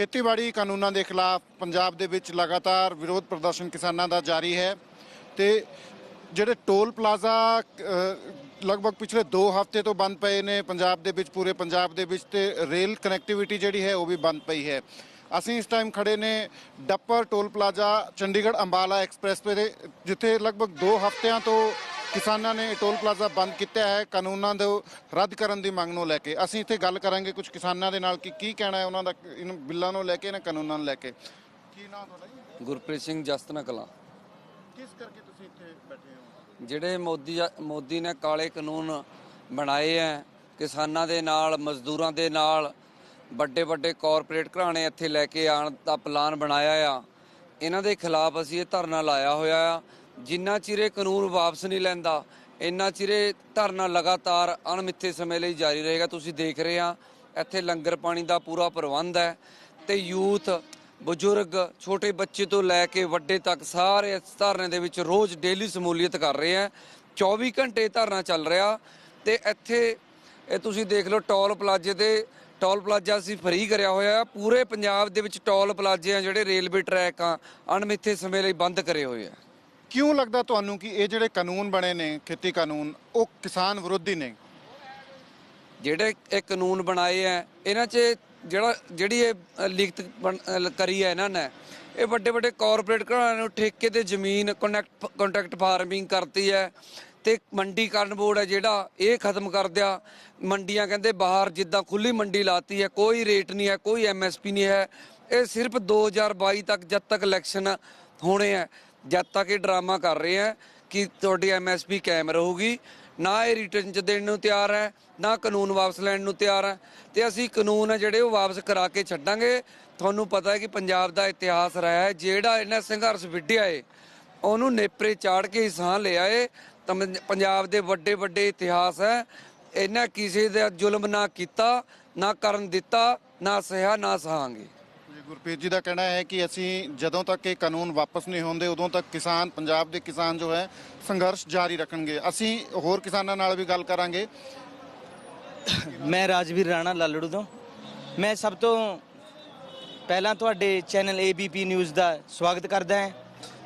ਖੇਤੀਬਾੜੀ ਕਾਨੂੰਨਾਂ ਦੇ ਖਿਲਾਫ ਪੰਜਾਬ ਦੇ ਵਿੱਚ ਲਗਾਤਾਰ ਵਿਰੋਧ ਪ੍ਰਦਰਸ਼ਨ ਕਿਸਾਨਾਂ ਦਾ ਜਾਰੀ ਹੈ ਤੇ ਜਿਹੜੇ ਟੋਲ ਪਲਾਜ਼ਾ ਲਗਭਗ ਪਿਛਲੇ 2 ਹਫ਼ਤੇ ਤੋਂ ਬੰਦ ਪਏ ਨੇ ਪੰਜਾਬ ਦੇ ਵਿੱਚ, ਪੂਰੇ ਪੰਜਾਬ ਦੇ ਵਿੱਚ ਤੇ ਰੇਲ ਕਨੈਕਟੀਵਿਟੀ ਜਿਹੜੀ ਹੈ ਉਹ ਵੀ ਬੰਦ ਪਈ ਹੈ। ਅਸੀਂ ਇਸ ਟਾਈਮ ਖੜੇ ਨੇ Dappar toll plaza, Chandigarh Ambala expressway ਦੇ, ਜਿੱਥੇ ਲਗਭਗ 2 ਹਫ਼ਤਿਆਂ ਤੋਂ ਕਿਸਾਨਾਂ ਨੇ ਟੋਲ ਪਲਾਜ਼ਾ ਬੰਦ ਕੀਤਾ ਹੈ ਕਾਨੂੰਨਾਂ ਦੇ ਰੱਦ ਕਰਨ ਦੀ ਮੰਗ ਨੂੰ ਲੈ ਕੇ। ਅਸੀਂ ਇੱਥੇ ਗੱਲ ਕਰਾਂਗੇ ਕੁਝ ਕਿਸਾਨਾਂ ਦੇ ਨਾਲ ਕਿ ਕੀ ਕਹਿਣਾ ਹੈ ਉਹਨਾਂ ਦਾ ਇਹਨਾਂ ਬਿੱਲਾਂ ਨੂੰ ਲੈ ਕੇ ਇਹਨਾਂ ਕਾਨੂੰਨਾਂ ਨੂੰ ਲੈ ਕੇ। ਕੀ ਨਾਮ ਤੁਹਾਡਾ ਜੀ? ਗੁਰਪ੍ਰੀਤ ਸਿੰਘ ਜਸਤਨਾ ਕਲਾਂ ਕਿਸ ਕਰਕੇ ਤੁਸੀਂ ਇੱਥੇ ਬੈਠੇ ਹੋ? ਜਿਹੜੇ ਮੋਦੀ ਮੋਦੀ ਨੇ ਕਾਲੇ ਕਾਨੂੰਨ ਬਣਾਏ ਐ ਕਿਸਾਨਾਂ ਦੇ ਨਾਲ ਮਜ਼ਦੂਰਾਂ ਦੇ ਨਾਲ ਵੱਡੇ ਵੱਡੇ ਕਾਰਪੋਰੇਟ ਘਰਾਣੇ ਇੱਥੇ ਲੈ ਕੇ ਆਉਣ ਦਾ ਪਲਾਨ ਬਣਾਇਆ ਆ। ਇਹਨਾਂ ਦੇ ਖਿਲਾਫ ਅਸੀਂ ਇਹ ਧਰਨਾ ਲਾਇਆ ਹੋਇਆ ਆ। ਜਿੰਨਾ ਚਿਰ ਕਾਨੂੰਨ ਵਾਪਸ ਨਹੀਂ ਲੈਂਦਾ, ਇੰਨਾ ਚਿਰ ਧਰਨਾ ਲਗਾਤਾਰ ਅਣਮਿੱਥੇ ਸਮੇਂ ਲਈ ਜਾਰੀ ਰਹੇਗਾ। ਤੁਸੀਂ ਦੇਖ ਰਹੇ ਆ ਇੱਥੇ ਲੰਗਰ ਪਾਣੀ ਦਾ ਪੂਰਾ ਪ੍ਰਬੰਧ ਹੈ ਤੇ ਯੂਥ, ਬਜ਼ੁਰਗ, ਛੋਟੇ ਬੱਚੇ ਤੋਂ ਲੈ ਕੇ ਵੱਡੇ ਤੱਕ ਸਾਰੇ ਇਸ ਧਰਨੇ ਦੇ ਵਿੱਚ ਰੋਜ਼ ਡੇਲੀ ਸਮੂਲੀਅਤ ਕਰ ਰਹੇ ਆ 24 ਘੰਟੇ ਧਰਨਾ ਚੱਲ ਰਿਹਾ ਤੇ ਇੱਥੇ, ਇਹ ਤੁਸੀਂ ਦੇਖ ਲਓ ਟੋਲ ਪਲਾਜ਼ੇ ਤੇ ਟੋਲ ਪਲਾਜ਼ਾ ਅਸੀਂ ਫਰੀ ਕਰਿਆ ਹੋਇਆ ਆ ਪੂਰੇ ਪੰਜਾਬ ਦੇ ਵਿੱਚ ਟੋਲ ਪਲਾਜ਼ੇ ਆ ਜਿਹੜੇ ਰੇਲਵੇ ਟਰੈਕ ਆ ਅਣਮਿੱਥੇ ਸਮੇਂ ਲਈ ਬੰਦ ਕਰੇ ਹੋਏ ਆ ਕਿਉਂ ਲੱਗਦਾ ਤੁਹਾਨੂੰ ਕਿ ਇਹ ਜਿਹੜੇ ਕਾਨੂੰਨ ਬਣੇ ਨੇ, ਖੇਤੀ ਕਾਨੂੰਨ, ਉਹ ਕਿਸਾਨ ਵਿਰੋਧੀ ਨੇ? ਜਿਹੜੇ ਇਹ ਕਾਨੂੰਨ ਬਣਾਏ ਆ ਇਹਨਾਂ 'ਚ ਜਿਹੜਾ, ਜਿਹੜੀ ਇਹ ਲਿਖਤ ਬਣ- ਕਰੀ ਹੈ ਇਹਨਾਂ ਨੇ, ਇਹ ਵੱਡੇ ਵੱਡੇ ਕਾਰਪੋਰੇਟ ਘਰਾਂ ਨੂੰ ਠੇਕੇ ਤੇ ਜ਼ਮੀਨ ਕੰਟੈਕਟ ਕੰਟਰੈਕਟ ਫਾਰਮਿੰਗ ਕਰਤੀ ਹੈ ਤੇ ਮੰਡੀਕਰਨ ਬੋਰਡ ਹੈ ਜਿਹੜਾ, ਇਹ ਖਤਮ ਕਰ ਦਿਆ। ਮੰਡੀਆਂ ਕਹਿੰਦੇ ਬਾਹਰ ਜਿੱਦਾਂ ਖੁੱਲੀ ਮੰਡੀ ਲਾਤੀ ਹੈ ਕੋਈ ਰੇਟ ਨਹੀਂ ਹੈ ਕੋਈ ਐਮਐਸਪੀ ਨਹੀਂ ਹੈ। ਇਹ ਸਿਰਫ 2022 ਤੱਕ ਜਦ ਤੱਕ ਇਲੈਕਸ਼ਨ ਹੋਣੇ ਹੈ ਜਦ ਤੱਕ ਇਹ ਡਰਾਮਾ ਕਰ ਰਹੇ ਆ ਕਿ ਤੁਹਾਡੀ ਐਮਐਸਪੀ ਕਾਇਮ ਰਹੂਗੀ, ਨਾ ਇਹ ਰਿਟਰਨ ਚ ਦੇਣ ਨੂੰ ਤਿਆਰ ਹੈ, ਨਾ ਕਾਨੂੰਨ ਵਾਪਸ ਲੈਣ ਨੂੰ ਤਿਆਰ ਹੈ। ਤੇ ਅਸੀਂ ਕਾਨੂੰਨ ਹੈ ਜਿਹੜੇ ਉਹ ਵਾਪਸ ਕਰਾ ਕੇ ਛੱਡਾਂਗੇ। ਤੁਹਾਨੂੰ ਪਤਾ ਹੈ ਕਿ ਪੰਜਾਬ ਦਾ ਇਤਿਹਾਸ ਰਿਹਾ ਹੈ, ਜਿਹੜਾ ਇਹਨਾਂ ਸੰਘਰਸ਼ ਵਿੱਢਿਆ ਏ, ਉਹਨੂੰ ਨੇਪਰੇ ਚਾੜ ਕੇ ਹੀ ਸਾਹ ਲਿਆ ਏ। ਤਾਂ ਪੰਜਾਬ ਦੇ ਵੱਡੇ ਵੱਡੇ ਇਤਿਹਾਸ ਹੈ ਇਹਨਾਂ ਕਿਸੇ ਦਾ ਜ਼ੁਲਮ ਨਾ ਕੀਤਾ, ਨਾ ਕਰਨ ਦਿੱਤਾ, ਨਾ ਸਹਿਆ, ਨਾ ਸਹਾਂਗੇ। ਗੁਰਪ੍ਰੀਤ ਜੀ ਦਾ ਕਹਿਣਾ ਹੈ ਕਿ ਅਸੀਂ ਜਦੋਂ ਤੱਕ ਇਹ ਕਾਨੂੰਨ ਵਾਪਸ ਨਹੀਂ ਹੁੰਦੇ, ਉਦੋਂ ਤੱਕ ਕਿਸਾਨ, ਪੰਜਾਬ ਦੇ ਕਿਸਾਨ ਜੋ ਹੈ, ਸੰਘਰਸ਼ ਜਾਰੀ ਰੱਖਣਗੇ। ਅਸੀਂ ਹੋਰ ਕਿਸਾਨਾਂ ਨਾਲ ਵੀ ਗੱਲ ਕਰਾਂਗੇ। ਮੈਂ ਰਾਜਵੀਰ ਰਾਣਾ, ਲਾਲੜੂ ਤੋਂ। ਮੈਂ ਸਭ ਤੋਂ ਪਹਿਲਾਂ ਤੁਹਾਡੇ ਚੈਨਲ ABP ਨਿਊਜ਼ ਦਾ ਸਵਾਗਤ ਕਰਦਾ ਹਾਂ।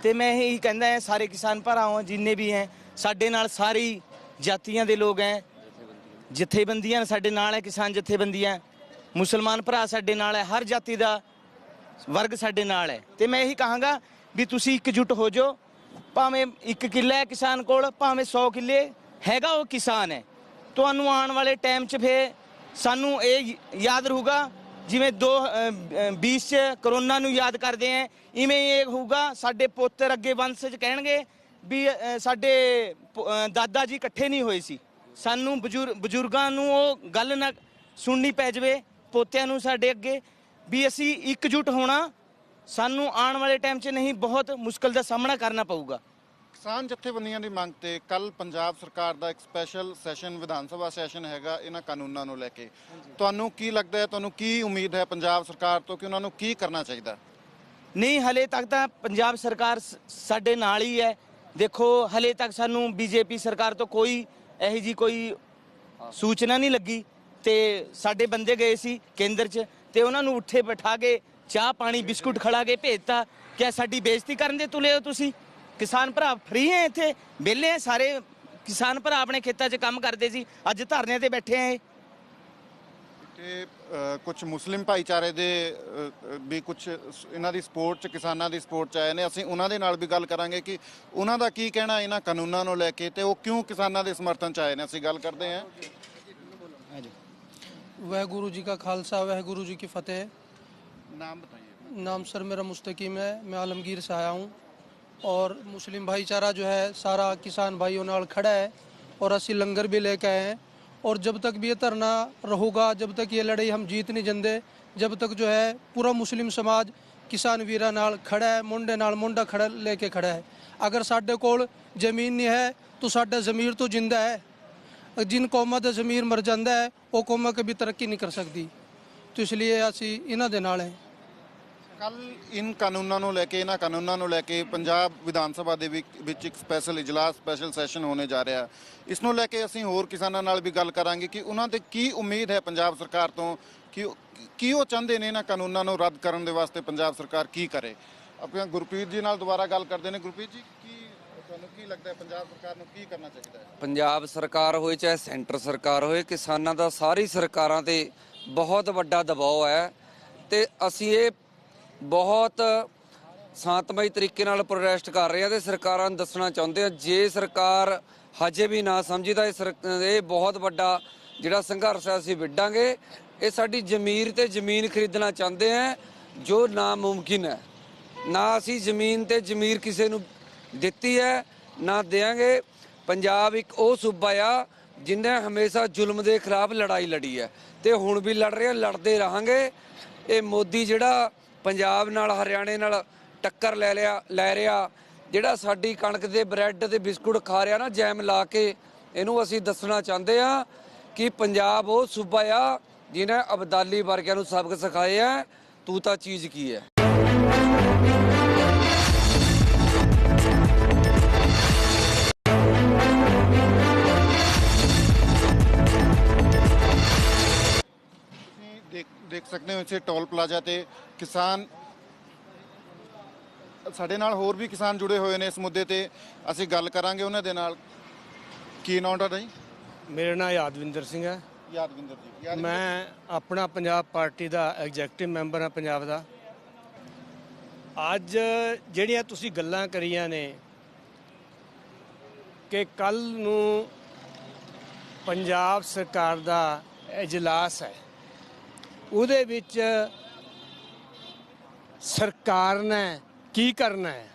ਤੇ ਮੈਂ ਇਹੀ ਕਹਿੰਦਾ ਹਾਂ, ਸਾਰੇ ਕਿਸਾਨ ਭਰਾਵਾਂ, ਜਿੰਨੇ ਵੀ ਹੈ, ਸਾਡੇ ਨਾਲ ਸਾਰੀ ਜਾਤੀਆਂ ਦੇ ਲੋਕ ਹੈ। ਜਥੇਬੰਦੀਆਂ ਸਾਡੇ ਨਾਲ ਹੈ, ਕਿਸਾਨ ਜਥੇਬੰਦੀਆਂ। ਮੁਸਲਮਾਨ ਭਰਾ ਸਾਡੇ ਨਾਲ ਹੈ, ਹਰ ਜਾਤੀ ਦਾ ਵਰਗ ਸਾਡੇ ਨਾਲ ਹੈ। ਤੇ ਮੈਂ ਇਹੀ ਕਹਾਂਗਾ ਵੀ ਤੁਸੀਂ ਇਕਜੁੱਟ ਹੋ ਜਾਓ। ਭਾਵੇਂ ਇੱਕ ਕਿੱਲਾ ਹੈ ਕਿਸਾਨ ਕੋਲ ਭਾਵੇਂ 100 ਕਿੱਲੇ ਹੈਗਾ ਉਹ ਕਿਸਾਨ ਹੈ। ਤੁਹਾਨੂੰ ਆਉਣ ਵਾਲੇ ਟਾਈਮ 'ਚ ਫੇ ਸਾਨੂੰ ਇਹ ਯਾਦ ਰਹੂਗਾ ਜਿਵੇਂ 2020 ਚ ਕਰੋਨਾ ਨੂੰ ਯਾਦ ਕਰਦੇ ਆ ਇਵੇਂ ਇਹ ਹੋਊਗਾ ਸਾਡੇ ਪੋਤਰ ਅੱਗੇ ਵੰਸ 'ਚ ਕਹਿਣਗੇ ਵੀ ਅ, ਸਾਡੇ ਪ- ਅ, ਦਾਦਾ ਜੀ ਇਕੱਠੇ ਨਹੀਂ ਹੋਏ ਸੀ। ਸਾਨੂੰ ਬਜ਼ੁਰ- ਬਜ਼ੁਰਗਾਂ ਨੂੰ ਉਹ ਗੱਲ ਨਾ ਸੁਣਨੀ ਪੈ ਜਾਵੇ ਪੋਤਿਆਂ ਨੂੰ ਸਾਡੇ ਅੱਗੇ। ਵੀ ਅਸੀਂ ਇਕਜੁੱਟ ਹੋਣਾ ਸਾਨੂੰ ਆਉਣ ਵਾਲੇ ਟਾਈਮ 'ਚ ਨਹੀਂ ਬਹੁਤ ਮੁਸ਼ਕਲ ਦਾ ਸਾਹਮਣਾ ਕਰਨਾ ਪਊਗਾ। ਕਿਸਾਨ ਜਥੇਬੰਦੀਆਂ ਦੀ ਮੰਗ ਤੇ ਕੱਲ ਪੰਜਾਬ ਸਰਕਾਰ ਦਾ ਇੱਕ special session Vidhan Sabha session ਹੈਗਾ ਇਹਨਾਂ ਕਾਨੂੰਨਾਂ ਨੂੰ ਲੈ ਕੇ। ਤੁਹਾਨੂੰ ਕੀ ਲੱਗਦਾ ਹੈ ਤੁਹਾਨੂੰ ਕੀ ਉਮੀਦ ਹੈ ਪੰਜਾਬ ਸਰਕਾਰ ਤੋਂ ਕਿ ਉਹਨਾਂ ਨੂੰ ਕੀ ਕਰਨਾ ਚਾਹੀਦਾ? ਨਹੀਂ ਹਲੇ ਤੱਕ ਤਾਂ ਪੰਜਾਬ ਸਰਕਾਰ ਸਾਡੇ ਨਾਲ ਹੀ ਹੈ। ਦੇਖੋ ਹਲੇ ਤੱਕ ਸਾਨੂੰ ਬੀਜੇਪੀ ਸਰਕਾਰ ਤੋਂ ਕੋਈ ਇਹੋ ਜੀ ਕੋਈ ਸੂਚਨਾ ਨਹੀਂ ਲੱਗੀ ਤੇ ਸਾਡੇ ਬੰਦੇ ਗਏ ਸੀ ਕੇਂਦਰ 'ਚ। ਤੇ ਉਹਨਾਂ ਨੂੰ ਉੱਠੇ ਬਿਠਾ ਕੇ ਚਾਹ ਪਾਣੀ ਬਿਸਕੁਟ ਖੜਾ ਕੇ ਭੇਜਤਾ। ਕਿ ਸਾਡੀ ਬੇਇੱਜ਼ਤੀ ਕਰਨ ਦੇ ਤੁਲੇ ਹੋ ਤੁਸੀਂ? ਕਿਸਾਨ ਭਰਾ ਫਰੀ ਹੈ ਇੱਥੇ? ਵਿਹਲੇ ਹੈ ਸਾਰੇ? ਕਿਸਾਨ ਭਰਾ ਆਪਣੇ ਖੇਤਾਂ 'ਚ ਕੰਮ ਕਰਦੇ ਸੀ। ਅੱਜ ਧਰਨੇ ਤੇ ਬੈਠੇ ਆ ਇਹ। ਤੇ ਕੁਝ ਮੁਸਲਿਮ ਭਾਈਚਾਰੇ ਦੇ ਵੀ ਕੁਝ ਇਹਨਾਂ ਦੀ ਸਪੋਰਟ ਚ, ਕਿਸਾਨਾਂ ਦੀ ਸਪੋਰਟ ਚ ਆਏ ਨੇ। ਅਸੀਂ ਉਹਨਾਂ ਦੇ ਨਾਲ ਵੀ ਗੱਲ ਕਰਾਂਗੇ ਕਿ ਉਹਨਾਂ ਦਾ ਕੀ ਕਹਿਣਾ ਇਹਨਾਂ ਕਾਨੂੰਨਾਂ ਨੂੰ ਲੈ ਕੇ ਤੇ ਉਹ ਕਿਉਂ ਕਿਸਾਨਾਂ ਦੇ ਸਮਰਥਨ ਚ ਆਏ ਨੇ। ਅਸੀਂ ਗੱਲ ਕਰਦੇ ਹਾਂ। वाहगुरु जी का खालसा वाहगुरु जी की फतेह ਨਾਮ ਬਤਾਈਏ नाम सर मेरा मुस्तकीम है मैं आलमगीर से आया हूँ और मुस्लिम भाईचारा जो है सारा किसान भाइयों नाल खड़ा है और असि लंगर भी लेके आए हैं और जब तक भी ये धरना रहूगा जब तक ये लड़ाई हम जीत नहीं जंदे जब तक जो है पूरा मुस्लिम समाज किसान ਵੀਰਾਂ ਨਾਲ ਖੜਾ ਹੈ ਮੁੰਡੇ ਨਾਲ ਮੁੰਡਾ ਖੜਾ ਲੈ ਕੇ ਖੜਾ ਹੈ ਅਗਰ ਸਾਡੇ ਕੋਲ ਜ਼ਮੀਨ ਨਹੀਂ ਹੈ ਤਾਂ ਸਾਡਾ ਜ਼ਮੀਰ ਤੋਂ ਜਿੰਦਾ ਹੈ ਜਿਨ ਕੌਮਾਂ ਦਾ ਜ਼ਮੀਰ ਮਰ ਜਾਂਦਾ ਹੈ, ਉਹ ਕੌਮਾਂ ਕਦੀ ਤਰੱਕੀ ਨਹੀਂ ਕਰ ਸਕਦੀ। ਤੋ ਇਸ ਲਈ ਅਸੀਂ ਇਹਨਾਂ ਦੇ ਨਾਲ ਹੈ। ਕੱਲ ਇਨ ਕਾਨੂੰਨਾਂ ਨੂੰ ਲੈ ਕੇ, ਇਹਨਾਂ ਕਾਨੂੰਨਾਂ ਨੂੰ ਲੈ ਕੇ ਪੰਜਾਬ ਵਿਧਾਨ ਸਭਾ ਦੇ ਵਿੱਚ ਵਿੱਚ ਇੱਕ ਸਪੈਸ਼ਲ ਇਜਲਾਸ, ਸਪੈਸ਼ਲ ਸੈਸ਼ਨ ਹੋਣੇ ਜਾ ਰਿਹਾ। ਇਸ ਨੂੰ ਲੈ ਕੇ ਅਸੀਂ ਹੋਰ ਕਿਸਾਨਾਂ ਨਾਲ ਵੀ ਗੱਲ ਕਰਾਂਗੇ ਕਿ ਉਹਨਾਂ ਤੇ ਕੀ ਉਮੀਦ ਹੈ ਪੰਜਾਬ ਸਰਕਾਰ ਤੋਂ, ਕਿ ਕੀ ਉਹ ਚਾਹੁੰਦੇ ਨੇ ਇਹਨਾਂ ਕਾਨੂੰਨਾਂ ਨੂੰ ਰੱਦ ਕਰਨ ਦੇ ਵਾਸਤੇ ਪੰਜਾਬ ਸਰਕਾਰ ਕੀ ਕਰੇ। ਆਪਣਾ ਗੁਰਪ੍ਰੀਤ ਜੀ ਨਾਲ ਦੁਬਾਰਾ ਗੱਲ ਕਰਦੇ ਨੇ। ਗੁਰਪ੍ਰੀਤ ਜੀ, ਕੀ ਤੁਹਾਨੂੰ ਕੀ ਲੱਗਦਾ ਹੈ, ਪੰਜਾਬ ਸਰਕਾਰ ਨੂੰ ਕੀ ਕਰਨਾ ਚਾਹੀਦਾ ਹੈ? ਪੰਜਾਬ ਸਰਕਾਰ ਹੋਏ, ਚਾਹੇ ਸੈਂਟਰ ਸਰਕਾਰ ਹੋਏ, ਕਿਸਾਨਾਂ ਦਾ ਸਾਰੀ ਸਰਕਾਰਾਂ ਤੇ ਬਹੁਤ ਵੱਡਾ ਦਬਾਅ ਹੈ ਤੇ ਅਸੀਂ ਇਹ ਬਹੁਤ ਸ਼ਾਂਤਮਈ ਤਰੀਕੇ ਨਾਲ ਪ੍ਰੋਟੈਸਟ ਕਰ ਰਹੇ ਹਾਂ ਤੇ ਸਰਕਾਰਾਂ ਨੂੰ ਦੱਸਣਾ ਚਾਹੁੰਦੇ ਆ ਜੇ ਸਰਕਾਰ ਹਜੇ ਵੀ ਨਾ ਸਮਝੀ ਤਾਂ ਇਹ ਸਰ- ਇਹ ਬਹੁਤ ਵੱਡਾ ਜਿਹੜਾ ਸੰਘਰਸ਼ ਹੈ, ਅਸੀਂ ਵਿੱਢਾਂਗੇ। ਇਹ ਸਾਡੀ ਜ਼ਮੀਰ ਤੇ ਜ਼ਮੀਨ ਖਰੀਦਣਾ ਚਾਹੁੰਦੇ ਆ ਜੋ ਨਾਮੁਮਕਿਨ ਹੈ। ਨਾ ਅਸੀਂ ਜ਼ਮੀਨ ਤੇ ਜ਼ਮੀਰ ਕਿਸੇ ਨੂੰ ਦਿੱਤੀ ਹੈ, ਨਾ ਦੇਾਂਗੇ ਪੰਜਾਬ ਇੱਕ ਉਹ ਸੂਬਾ ਆ ਜਿਨੇ ਹਮੇਸ਼ਾ ਜ਼ੁਲਮ ਦੇ ਖਿਲਾਫ ਲੜਾਈ ਲੜੀ ਹੈ ਤੇ ਹੁਣ ਵੀ ਲੜ ਰਹੇ ਲੜਦੇ ਰਹਾਂਗੇ। ਇਹ ਮੋਦੀ ਜਿਹੜਾ ਪੰਜਾਬ ਨਾਲ, ਹਰਿਆਣੇ ਨਾਲ ਟੱਕਰ ਲੈ ਲਿਆ, ਲੈ ਰਿਹਾ, ਜਿਹੜਾ ਸਾਡੀ ਕਣਕ ਦੇ ਬ੍ਰੈਡ ਤੇ ਬਿਸਕੁਟ ਖਾ ਰਿਹਾ ਨਾ, ਜੈਮ ਲਾ ਕੇ, ਇਹਨੂੰ ਅਸੀਂ ਦੱਸਣਾ ਚਾਹੁੰਦੇ ਆ ਕਿ ਪੰਜਾਬ ਉਹ ਸੂਬਾ ਆ ਜਿਹਨੇ ਅਬਦਾਲੀ ਵਰਗਿਆਂ ਨੂੰ ਸਬਕ ਸਿਖਾਏ ਆ। ਤੂੰ ਤਾਂ ਚੀਜ਼ ਕੀ ਹੈ? ਦੇਖ ਸਕਦੇ ਹੋ ਇੱਥੇ ਟੋਲ ਪਲਾਜ਼ਾ ਤੇ ਕਿਸਾਨ ਸਾਡੇ ਨਾਲ ਹੋਰ ਵੀ ਕਿਸਾਨ ਜੁੜੇ ਹੋਏ ਨੇ ਇਸ ਮੁੱਦੇ ਤੇ। ਅਸੀਂ ਗੱਲ ਕਰਾਂਗੇ ਉਹਨਾਂ ਦੇ ਨਾਲ। ਕੀ ਨਾਮ ਤੁਹਾਡਾ ਜੀ? ਮੇਰਾ ਨਾਮ ਯਾਦਵਿੰਦਰ ਸਿੰਘ ਹੈ। ਯਾਦਵਿੰਦਰ ਜੀ। ਮੈਂ ਆਪਣਾ ਪੰਜਾਬ ਪਾਰਟੀ ਦਾ ਐਗਜ਼ੈਕਟਿਵ ਮੈਂਬਰ ਹਾਂ ਪੰਜਾਬ ਦਾ। ਅੱਜ ਜਿਹੜੀਆਂ ਤੁਸੀਂ ਗੱਲਾਂ ਕਰੀਆਂ ਨੇ ਕਿ ਕੱਲ ਨੂੰ ਪੰਜਾਬ ਸਰਕਾਰ ਦਾ ਇਜਲਾਸ ਹੈ। ਉਹਦੇ ਵਿੱਚ ਸਰਕਾਰ ਨੇ ਕੀ ਕਰਨਾ ਹੈ?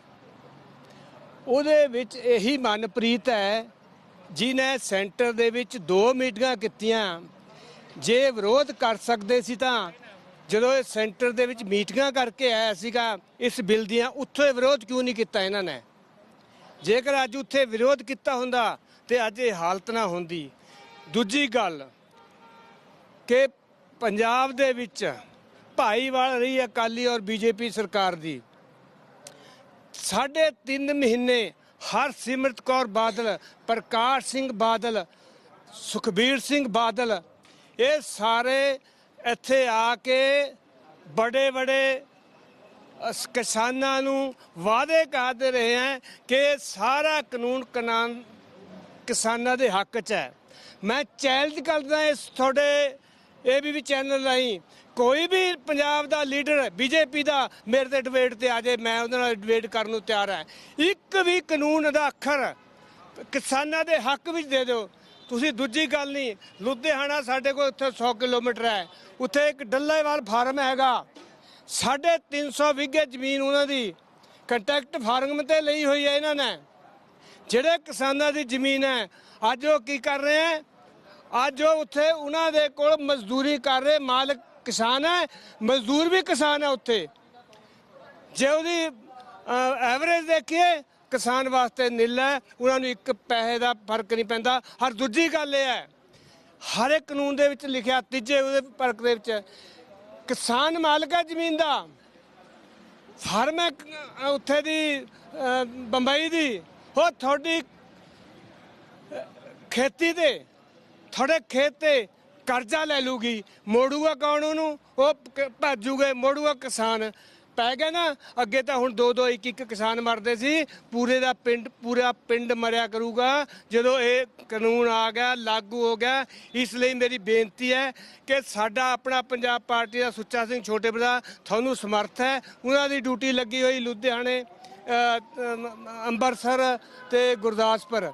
ਉਹਦੇ ਵਿੱਚ ਇਹੀ ਮਨਪ੍ਰੀਤ ਹੈ ਜਿਨੇ ਸੈਂਟਰ ਦੇ ਵਿੱਚ ਦੋ ਮੀਟਿੰਗਾਂ ਕੀਤੀਆਂ। ਜੇ ਵਿਰੋਧ ਕਰ ਸਕਦੇ ਸੀ ਤਾਂ ਜਦੋਂ ਇਹ ਸੈਂਟਰ ਦੇ ਵਿੱਚ ਮੀਟਿੰਗਾਂ ਕਰਕੇ ਆਇਆ ਸੀਗਾ, ਇਸ ਬਿੱਲ ਦੀਆਂ, ਉੱਥੇ ਵਿਰੋਧ ਕਿਉਂ ਨਹੀਂ ਕੀਤਾ ਇਹਨਾਂ ਨੇ? ਜੇਕਰ ਅੱਜ ਉੱਥੇ ਵਿਰੋਧ ਕੀਤਾ ਹੁੰਦਾ ਤੇ ਅੱਜ ਇਹ ਹਾਲਤ ਨਾ ਹੁੰਦੀ। ਦੂਜੀ ਗੱਲ, ਕਿ ਪੰਜਾਬ ਦੇ ਵਿੱਚ ਭਾਈਵਾਲ ਰਹੀ ਅਕਾਲੀ ਔਰ ਬੀਜੇਪੀ ਸਰਕਾਰ ਦੀ। ਸਾਢੇ ਤਿੰਨ ਮਹੀਨੇ ਹਰਸਿਮਰਤ ਕੌਰ ਬਾਦਲ, ਪ੍ਰਕਾਸ਼ ਸਿੰਘ ਬਾਦਲ, ਸੁਖਬੀਰ ਸਿੰਘ ਬਾਦਲ, ਇਹ ਸਾਰੇ ਇੱਥੇ ਆ ਕੇ ਬੜੇ ਬੜੇ ਕਿਸਾਨਾਂ ਨੂੰ ਵਾਅਦੇ ਕਰਦੇ ਰਹੇ ਹੈ ਕਿ ਸਾਰਾ ਕਾਨੂੰਨ ਕਨਾਨ ਕਿਸਾਨਾਂ ਦੇ ਹੱਕ 'ਚ ਹੈ। ਮੈਂ ਚੈਲੰਜ ਕਰਦਾ ਇਸ ਤੁਹਾਡੇ ਏਬੀਪੀ ਚੈਨਲ ਰਾਹੀਂ। ਕੋਈ ਵੀ ਪੰਜਾਬ ਦਾ ਲੀਡਰ ਬੀਜੇਪੀ ਦਾ ਮੇਰੇ ਤੇ ਡਿਬੇਟ ਤੇ ਆ ਜਾਏ ਮੈਂ ਉਹਦੇ ਨਾਲ ਡਿਬੇਟ ਕਰਨ ਨੂੰ ਤਿਆਰ ਹਾਂ। ਇੱਕ ਵੀ ਕਾਨੂੰਨ ਦਾ ਅੱਖਰ ਕਿਸਾਨਾਂ ਦੇ ਹੱਕ ਵਿੱਚ ਦੇ ਦਿਓ। ਤੁਸੀਂ ਦੂਜੀ ਗੱਲ ਨਹੀਂ, ਲੁਧਿਆਣਾ ਸਾਡੇ ਕੋਲ ਉੱਥੇ 100 ਕਿਲੋਮੀਟਰ ਹੈ। ਉੱਥੇ ਇੱਕ ਡੱਲੇਵਾਲ ਫਾਰਮ ਹੈਗਾ। 350 ਵਿਗੇ ਜ਼ਮੀਨ ਉਹਨਾਂ ਦੀ। ਕੰਟੈਕਟ ਫਾਰਮ ਤੇ ਲਈ ਹੋਈ ਹੈ ਇਹਨਾਂ ਨੇ। ਜਿਹੜੇ ਕਿਸਾਨਾਂ ਦੀ ਜ਼ਮੀਨ ਹੈ, ਅੱਜ ਉਹ ਕੀ ਕਰ ਰਹੇ ਹੈ? ਅੱਜ ਉਹ ਉੱਥੇ ਉਹਨਾਂ ਦੇ ਕੋਲ ਮਜ਼ਦੂਰੀ ਕਰ ਰਹੇ ਮਾਲਕ ਕਿਸਾਨ ਹੈ, ਮਜ਼ਦੂਰ ਵੀ ਕਿਸਾਨ ਹੈ ਉੱਥੇ। ਜੇ ਉਹਦੀ ਐਵਰੇਜ ਦੇਖੀਏ, ਕਿਸਾਨ ਵਾਸਤੇ ਨਿਲ ਹੈ, ਉਹਨਾਂ ਨੂੰ ਇੱਕ ਪੈਸੇ ਦਾ ਫ਼ਰਕ ਨਹੀਂ ਪੈਂਦਾ। ਹਰ ਦੂਜੀ ਗੱਲ ਇਹ ਹੈ, ਹਰ ਇੱਕ ਕਾਨੂੰਨ ਦੇ ਵਿੱਚ ਲਿਖਿਆ, ਤੀਜੇ ਉਹਦੇ ਫ਼ਰਕ ਦੇ ਵਿੱਚ ਕਿਸਾਨ ਮਾਲਕ ਹੈ ਜ਼ਮੀਨ ਦਾ। ਫਾਰਮ ਹੈ ਉੱਥੇ ਦੀ ਬੰਬਈ ਦੀ। ਉਹ ਤੁਹਾਡੀ ਖੇਤੀ ਤੇ ਤੁਹਾਡੇ ਖੇਤ ਤੇ ਕਰਜ਼ਾ ਲੈ ਲੂਗੀ। ਮੋੜੂਗਾ ਕੌਣ ਉਹਨੂੰ? ਉਹ ਕ- ਭੱਜੂਗੇ ਮੋੜੂਗਾ ਕਿਸਾਨ। ਪੈ ਗਿਆ ਨਾ ਅੱਗੇ ਤਾਂ ਹੁਣ ਦੋ ਦੋ ਇੱਕ ਇੱਕ ਕਿਸਾਨ ਮਰਦੇ ਸੀ। ਪੂਰੇ ਦਾ ਪਿੰਡ ਪੂਰਾ ਪਿੰਡ ਮਰਿਆ ਕਰੂਗਾ। ਜਦੋਂ ਇਹ ਕਾਨੂੰਨ ਆ ਗਿਆ ਲਾਗੂ ਹੋ ਗਿਆ ਇਸ ਲਈ ਮੇਰੀ ਬੇਨਤੀ ਹੈ ਕਿ ਸਾਡਾ ਆਪਣਾ ਪੰਜਾਬ ਪਾਰਟੀ ਦਾ ਸੁੱਚਾ ਸਿੰਘ ਛੋਟੇ ਭਰਾ ਤੁਹਾਨੂੰ ਸਮਰਥ ਹੈ। ਉਹਨਾਂ ਦੀ ਡਿਊਟੀ ਲੱਗੀ ਹੋਈ ਲੁਧਿਆਣੇ ਅ, ਅ, ਅੰਮ੍ਰਿਤਸਰ ਤੇ ਗੁਰਦਾਸਪੁਰ।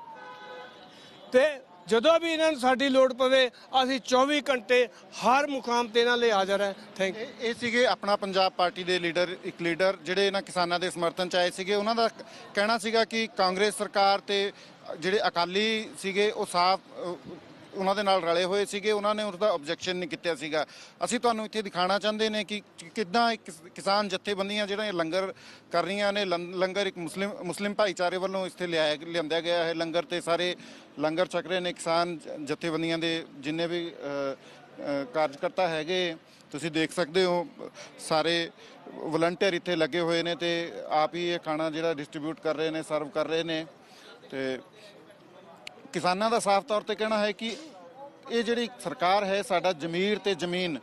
ਤੇ ਜਦੋਂ ਵੀ ਇਹਨਾਂ ਨੂੰ ਸਾਡੀ ਲੋੜ ਪਵੇ, ਅਸੀਂ 24 ਘੰਟੇ ਹਰ ਮੁਕਾਮ ਤੇ ਇਹਨਾਂ ਲਈ ਹਾਜ਼ਰ ਹੈ। ਥੈਂਕ ਯੂ ਇਹ ਸੀਗੇ ਆਪਣਾ ਪੰਜਾਬ ਪਾਰਟੀ ਦੇ ਲੀਡਰ, ਇੱਕ ਲੀਡਰ, ਜਿਹੜੇ ਇਹਨਾਂ ਕਿਸਾਨਾਂ ਦੇ ਸਮਰਥਨ ਚ ਆਏ ਸੀਗੇ। ਉਹਨਾਂ ਦਾ ਕਹਿਣਾ ਸੀਗਾ ਕਿ ਕਾਂਗਰਸ ਸਰਕਾਰ ਤੇ ਜਿਹੜੇ ਅਕਾਲੀ ਸੀਗੇ, ਉਹ ਸਾਫ਼ ਉਹਨਾਂ ਦੇ ਨਾਲ ਰਲੇ ਹੋਏ ਸੀਗੇ, ਉਹਨਾਂ ਨੇ ਉਸ ਦਾ ਆਬਜੈਕਸ਼ਨ ਨਹੀਂ ਕੀਤਾ ਸੀਗਾ। ਅਸੀਂ ਤੁਹਾਨੂੰ ਇੱਥੇ ਦਿਖਾਉਣਾ ਚਾਹੁੰਦੇ ਨੇ ਕਿ ਕਿੱਦਾਂ ਇੱਕ ਕਿਸਾਨ ਜਥੇਬੰਦੀਆਂ ਜਿਹੜੀਆਂ ਲੰਗਰ ਕਰ ਰਹੀਆਂ ਨੇ, ਲੰ- ਲੰਗਰ ਇੱਕ ਮੁਸਲਿਮ ਮੁਸਲਿਮ ਭਾਈਚਾਰੇ ਵੱਲੋਂ ਇੱਥੇ ਲਿਆਇਆ ਲਿਆਂਦਾ ਗਿਆ ਹੈ। ਲੰਗਰ ਤੇ ਸਾਰੇ ਲੰਗਰ ਚੱਕ ਰਹੇ ਨੇ ਕਿਸਾਨ ਜ- ਜਥੇਬੰਦੀਆਂ ਦੇ ਜਿੰਨੇ ਵੀ ਕਾਰਜਕਰਤਾ ਹੈਗੇ, ਤੁਸੀਂ ਦੇਖ ਸਕਦੇ ਹੋ, ਸਾਰੇ ਵਲੰਟੀਅਰ ਇੱਥੇ ਲੱਗੇ ਹੋਏ ਨੇ ਤੇ ਆਪ ਹੀ ਇਹ ਖਾਣਾ ਜਿਹੜਾ ਡਿਸਟ੍ਰੀਬਿਊਟ ਕਰ ਰਹੇ ਨੇ ਸਰਵ ਕਰ ਰਹੇ ਨੇ ਤੇ ਕਿਸਾਨਾਂ ਦਾ ਸਾਫ਼ ਤੌਰ ਤੇ ਕਹਿਣਾ ਹੈ ਕਿ ਇਹ ਜਿਹੜੀ ਸਰਕਾਰ ਹੈ, ਸਾਡਾ ਜ਼ਮੀਰ ਤੇ ਜ਼ਮੀਨ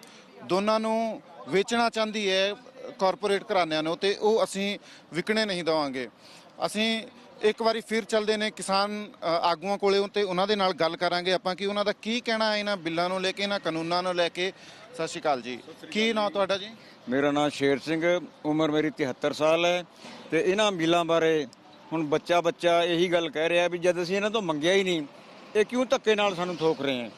ਦੋਨਾਂ ਨੂੰ ਵੇਚਣਾ ਚਾਹੁੰਦੀ ਹੈ ਕਾਰਪੋਰੇਟ ਘਰਾਣਿਆਂ ਨੂੰ ਤੇ ਉਹ ਅਸੀਂ ਵਿਕਣੇ ਨਹੀਂ ਦਵਾਂਗੇ। ਅਸੀਂ ਇੱਕ ਵਾਰੀ ਫਿਰ ਚੱਲਦੇ ਨੇ ਕਿਸਾਨ ਆਗੂਆਂ ਕੋਲੇ ਤੇ ਉਹਨਾਂ ਦੇ ਨਾਲ ਗੱਲ ਕਰਾਂਗੇ ਆਪਾਂ ਕਿ ਉਹਨਾਂ ਦਾ ਕੀ ਕਹਿਣਾ ਹੈ ਇਹਨਾਂ ਬਿੱਲਾਂ ਨੂੰ ਲੈ ਕੇ, ਇਹਨਾਂ ਕਾਨੂੰਨਾਂ ਨੂੰ ਲੈ ਕੇ। ਸਤਿ ਸ਼੍ਰੀ ਅਕਾਲ ਜੀ। ਕੀ ਨਾਂ ਤੁਹਾਡਾ ਜੀ? ਮੇਰਾ ਨਾਮ ਸ਼ੇਰ ਸਿੰਘ, ਉਮਰ ਮੇਰੀ 73 ਸਾਲ ਹੈ ਤੇ ਇਹਨਾਂ ਬਿੱਲਾਂ ਬਾਰੇ ਹੁਣ ਬੱਚਾ ਬੱਚਾ ਇਹੀ ਗੱਲ ਕਹਿ ਰਿਹਾ ਵੀ ਜਦ ਅਸੀਂ ਇਹਨਾਂ ਤੋਂ ਮੰਗਿਆ ਹੀ ਨਹੀਂ, ਇਹ ਕਿਉਂ ਧੱਕੇ ਨਾਲ ਸਾਨੂੰ ਥੋਕ ਰਹੇ ਹੈ?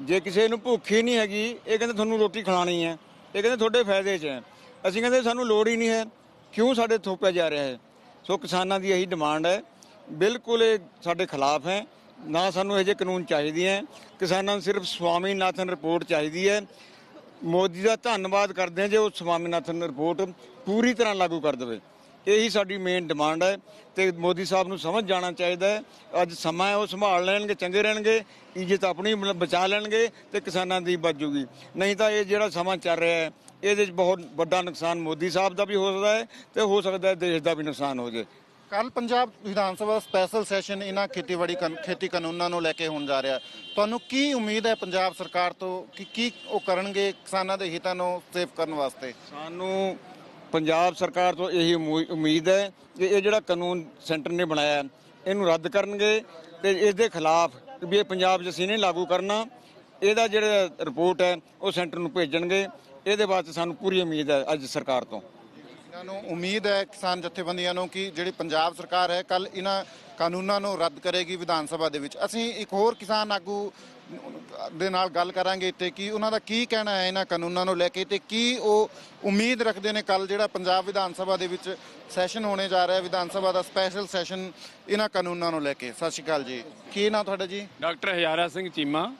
ਜੇ ਕਿਸੇ ਨੂੰ ਭੁੱਖ ਹੀ ਨਹੀਂ ਹੈਗੀ, ਇਹ ਕਹਿੰਦੇ ਤੁਹਾਨੂੰ ਰੋਟੀ ਖਿਲਾਣੀ ਹੈ, ਇਹ ਕਹਿੰਦੇ ਤੁਹਾਡੇ ਫਾਇਦੇ 'ਚ ਹੈ। ਅਸੀਂ ਕਹਿੰਦੇ ਸਾਨੂੰ ਲੋੜ ਹੀ ਨਹੀਂ ਹੈ, ਕਿਉਂ ਸਾਡੇ ਥੋਪਿਆ ਜਾ ਰਿਹਾ ਹੈ? ਸੋ ਕਿਸਾਨਾਂ ਦੀ ਇਹੀ ਡਿਮਾਂਡ ਹੈ, ਬਿਲਕੁਲ ਇਹ ਸਾਡੇ ਖਿਲਾਫ ਹੈ, ਨਾ ਸਾਨੂੰ ਇਹ ਜਿਹੇ ਕਾਨੂੰਨ ਚਾਹੀਦੇ ਹੈ। ਕਿਸਾਨਾਂ ਨੂੰ ਸਿਰਫ ਸਵਾਮੀਨਾਥਨ ਰਿਪੋਰਟ ਚਾਹੀਦੀ ਹੈ। ਮੋਦੀ ਦਾ ਧੰਨਵਾਦ ਕਰਦੇ ਹਾਂ ਜੇ ਉਹ ਸਵਾਮੀਨਾਥਨ ਰਿਪੋਰਟ ਪੂਰੀ ਤਰ੍ਹਾਂ ਲਾਗੂ ਕਰ ਦੇਵੇ। ਇਹੀ ਸਾਡੀ ਮੇਨ ਡਿਮਾਂਡ ਹੈ ਤੇ ਮੋਦੀ ਸਾਹਿਬ ਨੂੰ ਸਮਝ ਜਾਣਾ ਚਾਹੀਦਾ ਹੈ। ਅੱਜ ਸਮਾਂ ਹੈ ਉਹ ਸੰਭਾਲ ਲੈਣਗੇ ਚੰਗੇ ਰਹਿਣਗੇ ਇੱਜ਼ਤ ਆਪਣੀ ਬਚਾ ਲੈਣਗੇ ਤੇ ਕਿਸਾਨਾਂ ਦੀ ਬਚੂਗੀ ਨਹੀਂ ਤਾਂ ਇਹ ਜਿਹੜਾ ਸਮਾਂ ਚੱਲ ਰਿਹਾ ਹੈ ਇਹਦੇ 'ਚ ਬਹੁਤ ਵੱਡਾ ਨੁਕਸਾਨ ਮੋਦੀ ਸਾਹਿਬ ਦਾ ਵੀ ਹੋ ਸਕਦਾ ਹੈ ਤੇ ਹੋ ਸਕਦਾ ਹੈ ਦੇਸ਼ ਦਾ ਵੀ ਨੁਕਸਾਨ ਹੋ ਜਾਏ। ਕੱਲ ਪੰਜਾਬ ਵਿਧਾਨ ਸਭਾ ਸਪੈਸ਼ਲ ਸੈਸ਼ਨ ਇਹਨਾਂ ਖੇਤੀਬਾੜੀ ਖੇਤੀ ਕਾਨੂੰਨਾਂ ਨੂੰ ਲੈ ਕੇ ਹੋਣ ਜਾ ਰਿਹਾ ਤੁਹਾਨੂੰ ਕੀ ਉਮੀਦ ਹੈ ਪੰਜਾਬ ਸਰਕਾਰ ਤੋਂ ਕਿ ਕੀ ਉਹ ਕਰਨਗੇ ਕਿਸਾਨਾਂ ਦੇ ਹਿੱਤਾਂ ਨੂੰ ਸੇਫ ਕਰਨ ਵਾਸਤੇ? ਸਾਨੂੰ ਪੰਜਾਬ ਸਰਕਾਰ ਤੋਂ ਇਹੀ ਉਮੀ- ਉਮੀਦ ਹੈ ਕਿ ਇਹ ਜਿਹੜਾ ਕਾਨੂੰਨ ਸੈਂਟਰ ਨੇ ਬਣਾਇਆ, ਇਹਨੂੰ ਰੱਦ ਕਰਨਗੇ ਤੇ ਇਸ ਦੇ ਖਿਲਾਫ ਵੀ ਇਹ ਪੰਜਾਬ 'ਚ ਅਸੀਂ ਨਹੀਂ ਲਾਗੂ ਕਰਨਾ। ਇਹਦਾ ਜਿਹੜਾ ਰਿਪੋਰਟ ਹੈ, ਉਹ ਸੈਂਟਰ ਨੂੰ ਭੇਜਣਗੇ। ਇਹਦੇ ਵਾਸਤੇ ਸਾਨੂੰ ਪੂਰੀ ਉਮੀਦ ਹੈ ਅੱਜ ਸਰਕਾਰ ਤੋਂ। ਨੂੰ ਉਮੀਦ ਹੈ ਕਿਸਾਨ ਜਥੇਬੰਦੀਆਂ ਨੂੰ ਕਿ ਜਿਹੜੀ ਪੰਜਾਬ ਸਰਕਾਰ ਹੈ ਕੱਲ ਇਹਨਾਂ ਕਾਨੂੰਨਾਂ ਨੂੰ ਰੱਦ ਕਰੇਗੀ ਵਿਧਾਨ ਸਭਾ ਦੇ ਵਿੱਚ। ਅਸੀਂ ਇੱਕ ਹੋਰ ਕਿਸਾਨ ਆਗੂ ਦੇ ਨਾਲ ਗੱਲ ਕਰਾਂਗੇ ਇੱਥੇ ਕਿ ਉਹਨਾਂ ਦਾ ਕੀ ਕਹਿਣਾ ਹੈ ਇਹਨਾਂ ਕਾਨੂੰਨਾਂ ਨੂੰ ਲੈ ਕੇ ਤੇ ਕੀ ਉਹ ਉਮੀਦ ਰੱਖਦੇ ਨੇ ਕੱਲ ਜਿਹੜਾ ਪੰਜਾਬ ਵਿਧਾਨ ਸਭਾ ਦੇ ਵਿੱਚ ਸੈਸ਼ਨ ਹੋਣੇ ਜਾ ਰਿਹਾ ਹੈ, ਵਿਧਾਨ ਸਭਾ ਦਾ ਸਪੈਸ਼ਲ ਸੈਸ਼ਨ ਇਹਨਾਂ ਕਾਨੂੰਨਾਂ ਨੂੰ ਲੈ ਕੇ। ਸਤਿ ਸ਼੍ਰੀ ਅਕਾਲ ਜੀ। ਕੀ ਨਾਂ ਤੁਹਾਡਾ ਜੀ? ਡਾਕਟਰ ਹਜ਼ਾਰਾ ਸਿੰਘ ਚੀਮਾ।